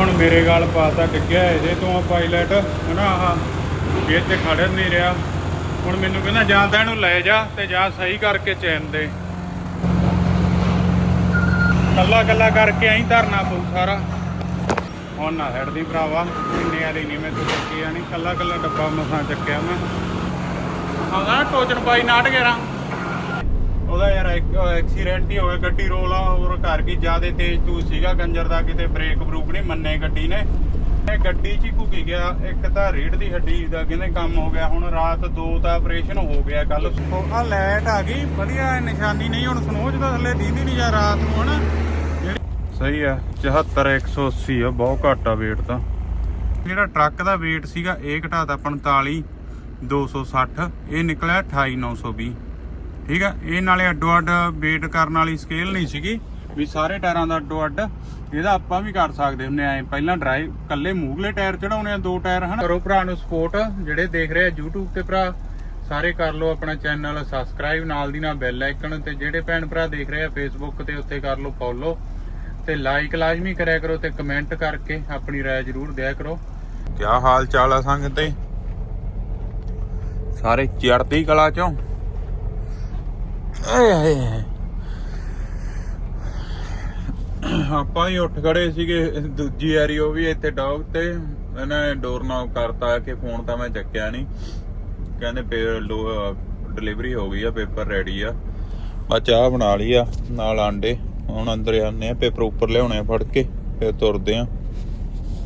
ਹੁਣ ਮੇਰੇ ਗਾਲ ਪਾਤਾ, ਡਿੱਗਿਆ ਇਹਦੇ ਤੋਂ ਆ ਪਾਇਲਟ ਹਨਾ ਆਹ ਇਹ ਤੇ ਖੜ ਨਹੀਂ ਰਿਹਾ। ਹੁਣ ਮੈਨੂੰ ਕਹਿੰਦਾ, ਜਾਂ ਤਾਂ ਇਹਨੂੰ ਲੈ ਜਾ ਤੇ ਜਾ ਸਹੀ ਕਰਕੇ ਚੈਨ ਦੇ। ਕੱਲਾ ਕੱਲਾ ਕਰਕੇ ਐਂ ਧਰਨਾ ਪਊ ਸਾਰਾ। ਹੁਣ ਨਾ ਹਟਦੀ ਭਰਾਵਾ, ਇੰਨੇ ਵਾਲੀ ਨਹੀਂ ਮੈਂ ਤੂੰ ਚੱਕੀ ਆ ਕੱਲਾ ਕੱਲਾ ਡੱਬਾ ਮਸਾਂ ਚੱਕਿਆ ਮੈਂ। ਆਉਂਦਾ ਟੋਚਨ ਪਾਈ ਨਾਟ ਗੇਰਾ ਉਹਦਾ ਯਾਰ ਐਕਸੀਡੈਂਟ ਹੀ ਹੋ ਗਿਆ ਗੱਡੀ ਰੋਲ ਓਵਰ ਕਰ ਗਈ ਜਿਆਦੇ ਤੇਜ਼ ਤੂੰ ਸੀਗਾ ਗੰਜਰ ਦਾ ਕਿਤੇ ਬ੍ਰੇਕ ਬਰੂਕ ਨਹੀਂ ਮੰਨੇ ਗੱਡੀ ਨੇ। ਇਹ ਗੱਡੀ 'ਚ ਹੀ ਘੁੱਗੀ ਗਿਆ ਇੱਕ ਤਾਂ ਰੀੜ ਦੀ ਹੱਡੀ ਦਾ ਕਹਿੰਦੇ ਕੰਮ ਹੋ ਗਿਆ ਹੁਣ ਰਾਤ ਦੋ ਤਾਂ ਆਪਰੇਸ਼ਨ ਹੋ ਗਿਆ ਕੱਲ ਆ ਲਾਈਟ ਆ ਗਈ ਵਧੀਆ ਨਿਸ਼ਾਨੀ ਨਹੀਂ ਹੁਣ ਸਨੋਜ ਦਾ ਥੱਲੇ ਦੀਦੀ ਨਹੀਂ ਜਾ ਰਾਤ ਨੂੰ ਹਨਾ? ਸਹੀ ਆ 74 180 ਆ ਬਹੁਤ ਘੱਟ ਆ weight ਤਾਂ। ਜਿਹੜਾ ਟਰੱਕ ਦਾ weight ਸੀਗਾ ਇਹ ਘਟਾਤਾ 45 260 ਇਹ ਨਿਕਲਿਆ 28920 ਠੀਕ ਆ? ਇਹ ਨਾਲੇ ਅੱਡੋ ਅੱਡ weight ਕਰਨ ਵਾਲੀ ਸਕੇਲ ਨਹੀਂ ਸੀਗੀ। ਵੀ ਸਾਰੇ ਟਾਇਰਾਂ ਦਾ ਅੱਡੋ ਅੱਡ, ਇਹਦਾ ਆਪਾਂ ਵੀ ਕਰ ਸਕਦੇ ਹੁੰਨੇ ਆ। ਪਹਿਲਾਂ ਡਰਾਈਵ ਕੱਲੇ ਮੂਹਲੇ ਟਾਇਰ ਚੜਾਉਣੇ ਆ, ਦੋ ਟਾਇਰ, ਹਨ? ਕਰੋ ਭਰਾ ਨੂੰ ਸਪੋਰਟ ਜਿਹੜੇ ਦੇਖ ਰਹੇ ਆ YouTube ਤੇ ਭਰਾ, ਸਾਰੇ ਕਰ ਲਓ ਆਪਣਾ ਚੈਨਲ ਸਬਸਕ੍ਰਾਈਬ ਨਾਲ ਦੀ ਨਾਲ ਬੈਲ ਆਈਕਨ ਤੇ ਜਿਹੜੇ ਭੈਣ ਭਰਾ ਦੇਖ ਰਹੇ ਆ Facebook ਤੇ ਉੱਤੇ ਕਰ ਲਓ ਫੋਲੋ ਤੇ ਲਾਈਕ ਲਾਜ਼ਮੀ ਕਰਿਆ ਕਰੋ ਤੇ ਕਮੈਂਟ ਕਰਕੇ ਆਪਣੀ ਰਾਏ ਜ਼ਰੂਰ ਦਿਆ ਕਰੋ। ਕੀ ਹਾਲ ਚਾਲ ਆ ਸੰਗ ਤੇ ਸਾਰੇ ਚੜ੍ਹਦੀ ਕਲਾ ਚੋਂ? ਏ ਹਾਏ ਆਪਾਂ ਹੀ ਉੱਠ ਖੜੇ ਸੀਗੇ ਦੂਜੀ ਵਾਰੀ, ਉਹ ਵੀ ਇੱਥੇ ਡੌਗ ਤੇ। ਇਹਨਾਂ ਡੋਰ ਨੌਕ ਕਰਤਾ ਕਿ ਫੋਨ ਤਾਂ ਮੈਂ ਚੱਕਿਆ ਨਹੀਂ। ਕਹਿੰਦੇ ਪੇ ਡਿਲੀਵਰੀ ਹੋ ਗਈ ਆ ਪੇਪਰ ਰੈਡੀ ਆ। ਬਾ ਚਾਹ ਬਣਾ ਲਈ ਆ, ਨਾਲ ਆਂਡੇ। ਹੁਣ ਅੰਦਰ ਜਾਂਦੇ ਆ ਪੇਪਰ ਉੱਪਰ ਲਿਆਉਣੇ ਆ ਫੜ ਕੇ, ਫਿਰ ਤੁਰਦੇ ਆ।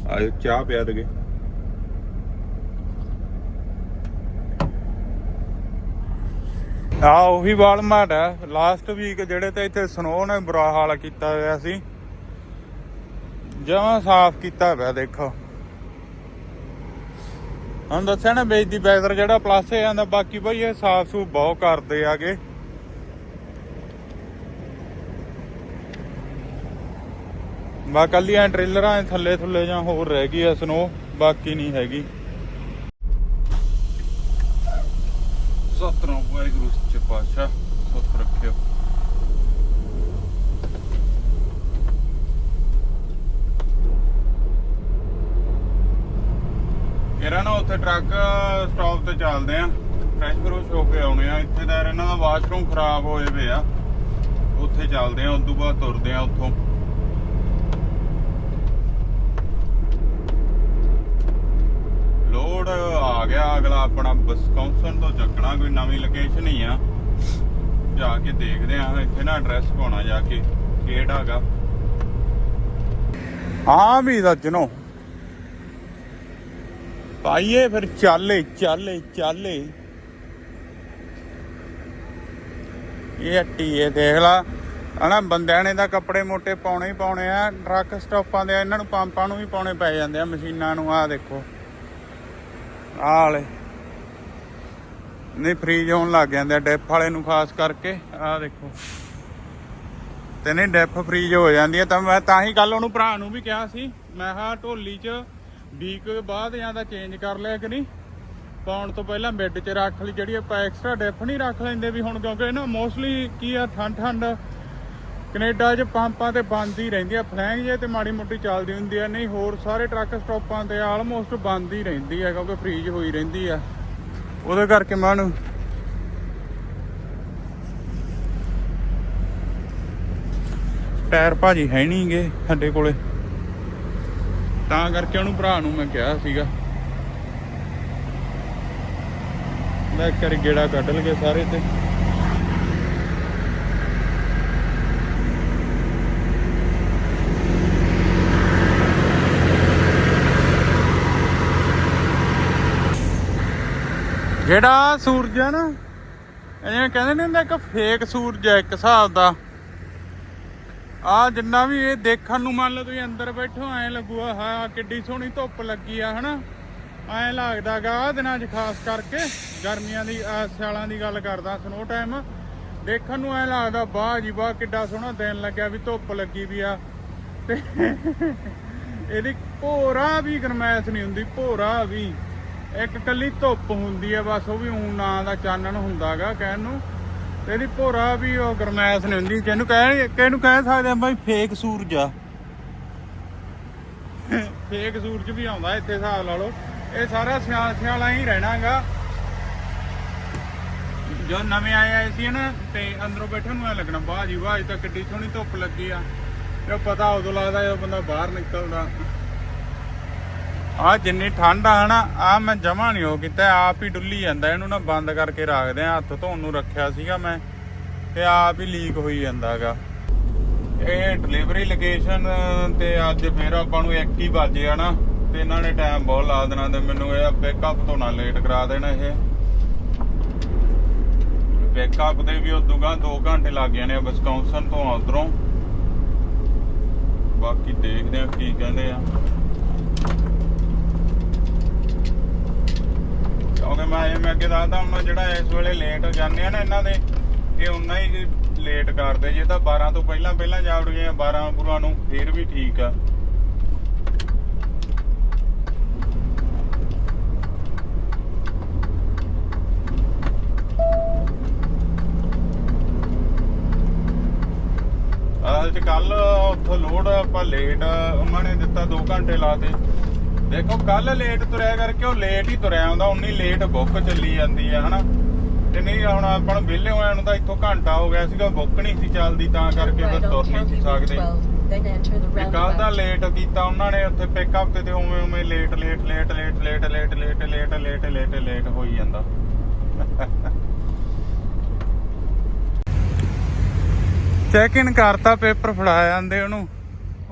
ਆਜੋ, ਚਾਹ ਪਿਆ ਦਗੇ ਆ ਉਹੀ ਵਾਲਮਾਰਟ ਆ। ਲਾਸਟ ਵੀਕ ਜਿਹੜੇ ਤੇ ਇੱਥੇ ਸਨੋ ਨੇ ਬੁਰਾ ਹਾਲ ਕੀਤਾ ਹੋਇਆ ਸੀ। ਜਮਾ ਸਾਫ਼ ਕੀਤਾ ਹੋਇਆ ਦੇਖੋ। ਹਾਂ ਦੱਸਿਆ ਨਾ ਵੇਚਦੀ ਬੈਦਰ ਜਿਹੜਾ ਪਲੱਸ ਹੈ ਆਂਦਾ, ਬਾਕੀ ਭਾਈ ਇਹ ਸਾਫ਼ ਸੂ ਬਹੁਤ ਕਰਦੇ ਆਗੇ। ਬਾ ਕੱਲੀਆਂ ਟ੍ਰੇਲਰਾਂ ਥੱਲੇ ਥੱਲੇ ਜਾਂ ਹੋਰ ਰਹਿ ਗਈ ਐ ਸਨੋ ਬਾਕੀ ਨਹੀਂ ਹੈਗੀ। 17 ਉੱਥੇ ਟਰੱਕ ਸਟਾਪ ਤੇ ਚੱਲਦੇ ਆ। ਫਰੈਸ਼ ਫਰੂਸ਼ ਹੋ ਕੇ ਆਉਣੇ ਆ। ਇੱਥੇ ਤਾਂ ਇਹਨਾਂ ਦਾ ਵਾਸ਼ਰੂਮ ਖਰਾਬ ਹੋਏ ਪਏ ਆ। ਉੱਥੇ ਚੱਲਦੇ ਆ ਉਸ ਤੋਂ ਬਾਅਦ ਤੁਰਦੇ ਆ ਉੱਥੋਂ। ਲੋਡ ਆ ਗਿਆ ਅਗਲਾ ਆਪਣਾ, ਵਿਸਕੌਂਸਨ ਤੋਂ ਚੱਕਣਾ, ਕੋਈ ਨਵੀਂ ਲੋਕੇਸ਼ਨ ਹੀ ਆ। ਜਾ ਕੇ ਦੇਖਦੇ ਆ, ਇੱਥੇ ਨਾ ਐਡਰੈਸ ਪਾਉਣਾ ਜਾ ਕੇ, ਕਿਹੜਾ ਹੈਗਾ। ਹਾਂ ਵੀ ਸੱਜਣੋ ਪਾਈਏ ਫਿਰ ਚੱਲੇ ਚੱਲੇ ਚੱਲੇ। ਇਹ ਹੱਟੀ, ਇਹ ਦੇਖ ਲਾ। ਹਨਾ, ਬੰਦਿਆਂ ਨੇ ਤਾਂ ਕੱਪੜੇ ਮੋਟੇ ਪਾਉਣੇ ਹੀ ਪਾਉਣੇ ਆ। ਟਰੱਕ ਸਟਾਪਾਂ ਦੇ ਇਹਨਾਂ ਨੂੰ ਪੰਪਾਂ ਨੂੰ ਵੀ ਪਾਉਣੇ ਪੈ ਜਾਂਦੇ ਆ, ਮਸ਼ੀਨਾਂ ਨੂੰ। ਆਹ ਦੇਖੋ। ਆਹ ਵਾਲੇ। ਨਹੀਂ ਫ੍ਰੀਜ ਹੋਣ ਲੱਗ ਜਾਂਦੇ ਆ ਡੈਪ ਵਾਲੇ ਨੂੰ ਖਾਸ ਕਰਕੇ। ਆਹ ਦੇਖੋ। ਤੇ ਨਹੀਂ ਡੈਫ ਫ੍ਰੀਜ ਹੋ ਜਾਂਦੀ ਹੈ ਤਾਂ ਮੈਂ ਤਾਂ ਹੀ ਕੱਲ ਉਹਨੂੰ ਭਰਾ ਨੂੰ ਵੀ ਕਿਹਾ ਸੀ। ਮੈਂ ਕਿਹਾ ਢੋਲੀ 'ਚ ਵੀਕ ਬਾਅਦ ਜਾਂ ਤਾਂ ਚੇਂਜ ਕਰ ਲਿਆ ਕਿ ਨਹੀਂ? ਪਾਉਣ ਤੋਂ ਪਹਿਲਾਂ ਬੈੱਡ 'ਚ ਰੱਖ ਲਈ, ਜਿਹੜੀ ਆਪਾਂ ਐਕਸਟਰਾ ਡੈਪ ਨਹੀਂ ਰੱਖ ਲੈਂਦੇ ਵੀ ਹੁਣ ਕਿਉਂਕਿ ਨਾ ਮੋਸਟਲੀ ਕੀ ਆ, ਠੰਡ ਠੰਡ। ਕੈਨੇਡਾ 'ਚ ਪੰਪਾਂ ਤੇ ਬੰਦ ਹੀ ਰਹਿੰਦੀ ਆ ਫਲੈਂਗ ਜੇ ਤੇ ਮਾੜੀ ਮੋਟੀ ਚੱਲਦੀ ਹੁੰਦੀ ਆ, ਨਹੀਂ ਹੋਰ ਸਾਰੇ ਟਰੱਕ ਸਟਾਪਾਂ ਤੇ ਆਲਮੋਸਟ ਬੰਦ ਹੀ ਰਹਿੰਦੀ ਆ, ਕਿਉਂਕਿ ਫ੍ਰੀਜ ਹੋਈ ਰਹਿੰਦੀ ਆ। ਉਹਦੇ ਕਰਕੇ ਮੈਂ ਟਾਇਰ ਭਾਜੀ ਹੈ ਨਹੀਂਗੇ ਸਾਡੇ ਕੋਲੇ। ਤਾਂ ਕਰਕੇ ਉਹਨੂੰ ਭਰਾ ਨੂੰ ਮੈਂ ਕਿਹਾ ਸੀਗਾ। ਮੈਂ ਕਰ ਗੇੜਾ ਕੱਢ ਲਗੇ ਸਾਰੇ ਤੇ। ਜਿਹੜਾ ਸੂਰਜ ਆ ਨਾ ਇਹ ਕਹਿੰਦੇ ਨੇ ਹੁੰਦਾ ਇੱਕ ਫੇਕ ਸੂਰਜ ਹੈ ਇੱਕ ਹਿਸਾਬ ਦਾ। ਆ ਜਿੰਨਾ ਵੀ ਇਹ ਦੇਖਣ ਨੂੰ ਮੰਨ ਲਓ ਤੁਸੀਂ ਅੰਦਰ ਬੈਠੋ, ਐ ਲੱਗੂਗਾ ਹਾਂ ਕਿੱਡੀ ਸੋਹਣੀ ਧੁੱਪ ਲੱਗੀ ਆ, ਹਨਾ? ਐ ਲੱਗਦਾਗਾ ਆ ਦਿਨਾਂ 'ਚ ਖਾਸ ਕਰਕੇ ਗਰਮੀਆਂ ਦੀ ਆਹ ਸਿਆਲਾਂ ਦੀ ਗੱਲ ਕਰਦਾ ਸਨੋ ਟਾਈਮ ਦੇਖਣ ਨੂੰ ਐ ਲੱਗਦਾ ਵਾਹ ਜੀ ਵਾਹ, ਕਿੱਡਾ ਸੋਹਣਾ ਦਿਨ ਲੱਗਿਆ ਵੀ ਧੁੱਪ ਲੱਗੀ ਵੀ ਆ। ਤੇ ਇਹਦੀ ਭੋਰਾ ਵੀ ਗਰਮੈਸ਼ ਨਹੀਂ ਹੁੰਦੀ, ਭੋਰਾ ਵੀ। ਇੱਕ ਕੱਲੀ ਧੁੱਪ ਹੁੰਦੀ ਆ, ਬਸ ਉਹ ਵੀ ਊਂ ਨਾਂ ਦਾ ਚਾਨਣ ਹੁੰਦਾਗਾ ਕਹਿਣ ਨੂੰ। ਇਹਦੀ ਭੋਰਾ ਵੀ ਉਹ ਗਰਮੈਸ਼ ਨਹੀਂ ਹੁੰਦੀ ਜਿਹਨੂੰ ਕਹਿ ਕਿਹਨੂੰ ਕਹਿ ਸਕਦੇ ਆ ਬਾਈ ਫੇਕ ਸੂਰਜ ਆ। ਫੇਕ ਸੂਟ ਵੀ ਆਉਂਦਾ ਇੱਥੇ ਹਿਸਾਬ ਲਾ ਲਓ। ਇਹ ਸਾਰਾ ਸਿਆਲ ਸਿਆਲਾ ਹੀ ਰਹਿਣਾਗਾ। ਜੋ ਨਵੇਂ ਆਏ ਆਏ ਸੀ ਨਾ, ਤੇ ਅੰਦਰੋਂ ਬੈਠਣ ਨੂੰ ਐ ਲੱਗਣਾ, ਵਾਹ ਜੀ ਵਾਹ ਇਹ ਤਾਂ ਕਿੱਡੀ ਸੋਹਣੀ ਧੁੱਪ ਲੱਗੀ ਆ। ਇਹ ਪਤਾ ਉਦੋਂ ਲੱਗਦਾ ਜਦੋਂ ਬੰਦਾ ਬਾਹਰ ਨਿਕਲਦਾ। ਆ ਜਿੰਨੀ ਠੰਡ ਆ ਹਨਾ, ਆ ਮੈਂ ਜਮਾ ਨਹੀਂ ਹੋ ਕੀਤਾ, ਆਪ ਹੀ ਡੁੱਲੀ ਜਾਂਦਾ, ਇਹਨੂੰ ਨਾ ਬੰਦ ਕਰਕੇ ਰੱਖਦੇ ਆ, ਹੱਥ ਧੋਣ ਨੂੰ ਰੱਖਿਆ ਸੀਗਾ ਮੈਂ, ਤੇ ਆਪ ਹੀ ਲੀਕ ਹੋਈ ਜਾਂਦਾਗਾ। ਇਹ ਡਿਲੀਵਰੀ ਲੋਕੇਸ਼ਨ ਤੇ ਅੱਜ ਫੇਰ ਆਪਾਂ ਨੂੰ ਇੱਕ ਹੀ ਵੱਜੇ ਆ ਨਾ, ਤੇ ਇਹਨਾਂ ਨੇ ਟਾਈਮ ਬਹੁਤ ਲਾ ਦੇਣਾ ਤੇ ਮੈਨੂੰ ਇਹ ਪਿਕਅਪ ਤੋਂ ਨਾ ਲੇਟ ਕਰਾ ਦੇਣਾ ਇਹ। ਪਿਕਅਪ ਦੇ ਵੀ ਉਦੋਂ ਗਾ 2 ਘੰਟੇ ਲੱਗ ਜਾਣੇ ਆ ਵਿਸਕੌਂਸਨ ਤੋਂ ਉਧਰੋਂ। ਬਾਕੀ ਦੇਖਦੇ ਆ ਕੀ ਕਹਿੰਦੇ ਆ। ਕਿਉਂਕਿ ਮੈਂ ਇਹ ਮੈਂ ਅੱਗੇ ਦੱਸਦਾ ਹੁਣ ਜਿਹੜਾ ਇਸ ਵੇਲੇ ਲੇਟ ਜਾਂਦੇ ਆ ਨਾ ਇਹਨਾਂ ਦੇ, ਇਹ ਉਨਾ ਹੀ ਲੇਟ ਕਰਦੇ। ਜੇ ਤਾਂ 12 ਤੋਂ ਪਹਿਲਾਂ ਪਹਿਲਾਂ ਜਾ ਵੜ 12 ਪੂਰਾ ਨੂੰ, ਫੇਰ ਵੀ ਠੀਕ ਆ। ਅਸਲ ਕੱਲ ਉੱਥੋਂ ਲੋਡ ਆਪਾਂ ਲੇਟ ਉਹਨਾਂ ਨੇ ਦਿੱਤਾ 2 ਘੰਟੇ ਲਾਤੇ ਦੇਖੋ ਕੱਲ ਲੇਟ ਤੁਰਿਆ ਕਰਕੇ ਉਹ ਲੇਟ ਹੀ ਤੁਰਿਆ ਆਉਂਦਾ ਉਨੀ ਲੇਟ ਬੁੱਕ ਚੱਲੀ ਜਾਂਦੀ ਆ ਹਨਾ ਤੇ ਨਹੀਂ ਹੁਣ ਆਪਾਂ ਨੂੰ ਵਿਹਲੇ ਹੋਇਆ ਨੂੰ ਤਾਂ ਇੱਥੋਂ ਘੰਟਾ ਹੋ ਗਿਆ ਸੀਗਾ ਬੁੱਕ ਨਹੀਂ ਸੀ ਚੱਲਦੀ ਤਾਂ ਕਰਕੇ ਫਿਰ ਤੁਰ ਨਹੀਂ ਸੀ ਸਕਦੇ ਕੱਲ ਦਾ ਲੇਟ ਕੀਤਾ ਉਹਨਾਂ ਨੇ ਉੱਥੇ ਪਿਕਅਪ ਤੇ ਤੇ ਉਵੇਂ ਉਵੇਂ late late late late late late late late late late late ਹੋਈ ਜਾਂਦਾ ਚੈੱਕ ਇਨ ਕਰਤਾ ਪੇਪਰ ਫੜਾ ਜਾਂਦੇ ਉਹਨੂੰ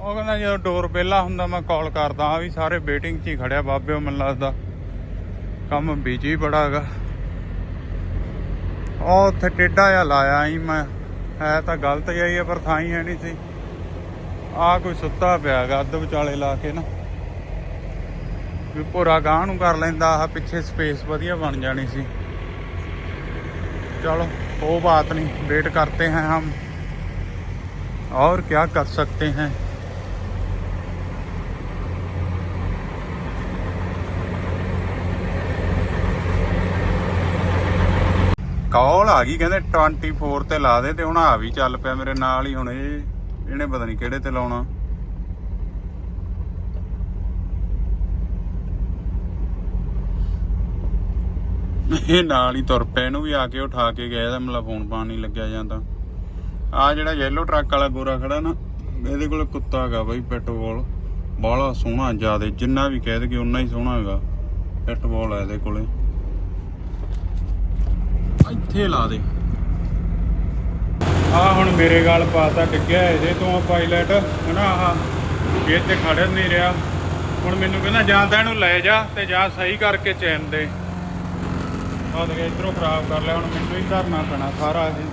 ਉਹ ਕਹਿੰਦਾ ਜਦੋਂ ਡੋਰ ਬੇਲਾ ਹੁੰਦਾ ਮੈਂ ਕਾਲ ਕਰਦਾ ਆ ਵੀ ਸਾਰੇ ਵੇਟਿੰਗ 'ਚ ਹੀ ਖੜਿਆ ਬਾਬੇ ਉਹ ਮੈਨੂੰ ਲੱਗਦਾ ਕੰਮ ਬੀਜੀ ਬੜਾ ਹੈਗਾ ਉਹ ਉੱਥੇ ਟੇਡਾ ਜਿਹਾ ਲਾਇਆ ਸੀ ਮੈਂ ਹੈ ਤਾਂ ਗਲਤ ਜਿਹਾ ਹੀ ਆ ਪਰ ਥਾਂ ਹੀ ਹੈ ਨਹੀਂ ਸੀ ਆ ਕੋਈ ਸੁੱਤਾ ਪਿਆ ਹੈਗਾ ਅੱਧ ਵਿਚਾਲੇ ਲਾ ਕੇ ਨਾ ਵੀ ਭੋਰਾ ਗਾਂ ਨੂੰ ਕਰ ਲੈਂਦਾ ਆ ਪਿੱਛੇ ਸਪੇਸ ਵਧੀਆ ਬਣ ਜਾਣੀ ਸੀ चलो वो बात नहीं वेट करते हैं हम और क्या कर सकते हैं ਕਾਲ ਆ ਗਈ, ਕਹਿੰਦੇ 24 ਤੇ ਲਾ ਦੇ ਤੇ ਹੁਣ ਆ ਵੀ ਚੱਲ ਪਿਆ ਮੇਰੇ ਨਾਲ ਹੀ ਹੁਣ ਇਹ, ਇਹਨੇ ਪਤਾ ਨਹੀਂ ਕਿਹੜੇ ਤੇ ਲਾਉਣਾ। ਇਹ ਨਾਲ ਹੀ ਤੁਰ ਪਿਆ ਇਹਨੂੰ ਵੀ ਆ ਕੇ ਉਠਾ ਕੇ ਗਏ ਤਾਂ ਮਤਲਬ ਫੋਨ ਪਾਣ ਨਹੀਂ ਲੱਗਿਆ ਜਾਂਦਾ ਆ ਜਿਹੜਾ ਯੈਲੋ ਟਰੱਕ ਵਾਲਾ ਗੋਰਾ ਖੜਾ ਨਾ, ਇਹਦੇ ਕੋਲ ਕੁੱਤਾ ਹੈਗਾ ਬਾਈ ਪੈਟਬੋਲ ਬਾਹਲਾ ਸੋਹਣਾ, ਜਿਆਦੇ, ਜਿੰਨਾ ਵੀ ਕਹਿ ਦਈਏ ਉਨਾ ਹੀ ਸੋਹਣਾ ਹੈਗਾ ਪੈਟਬੋਲ ਹੈ ਇਹਦੇ ਕੋਲੇ। ਇੱਥੇ ਲਾ ਦੇ। ਆ ਹੁਣ ਮੇਰੇ ਗਾਲ ਪਾਤਾ, ਡਿੱਗਿਆ ਇਹਦੇ ਤੋਂ ਆ ਪਾਇਲਟ, ਹਨਾ ਆਹ। ਇਹ ਤੇ ਖੜ ਨਹੀਂ ਰਿਹਾ। ਹੁਣ ਮੈਨੂੰ ਕਹਿੰਦਾ, ਜਾਂ ਤਾਂ ਇਹਨੂੰ ਲੈ ਜਾ ਤੇ ਜਾਂ ਸਹੀ ਕਰਕੇ ਚੈਨ ਦੇ। ਆ ਦੇਖ, ਇਧਰੋਂ ਖਰਾਬ ਕਰ ਲਿਆ, ਹੁਣ ਮੈਨੂੰ ਹੀ ਧਰਨਾ ਪੈਣਾ ਸਾਰਾ ਇਹ।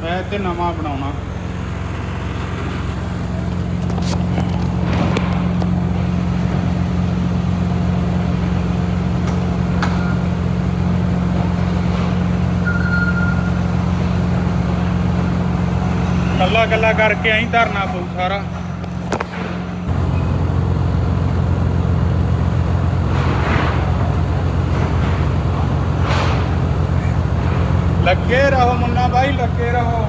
ਮੈਂ ਤੇ ਨਵਾਂ ਬਣਾਉਣਾ। ਕੱਲਾ ਕੱਲਾ ਕਰਕੇ ਐਂ ਧਰਨਾ ਪਊ ਸਾਰਾ। ਲੱਗੇ ਰਹੋ ਮੁੰਨਾ ਭਾਈ ਲੱਗੇ ਰਹੋ।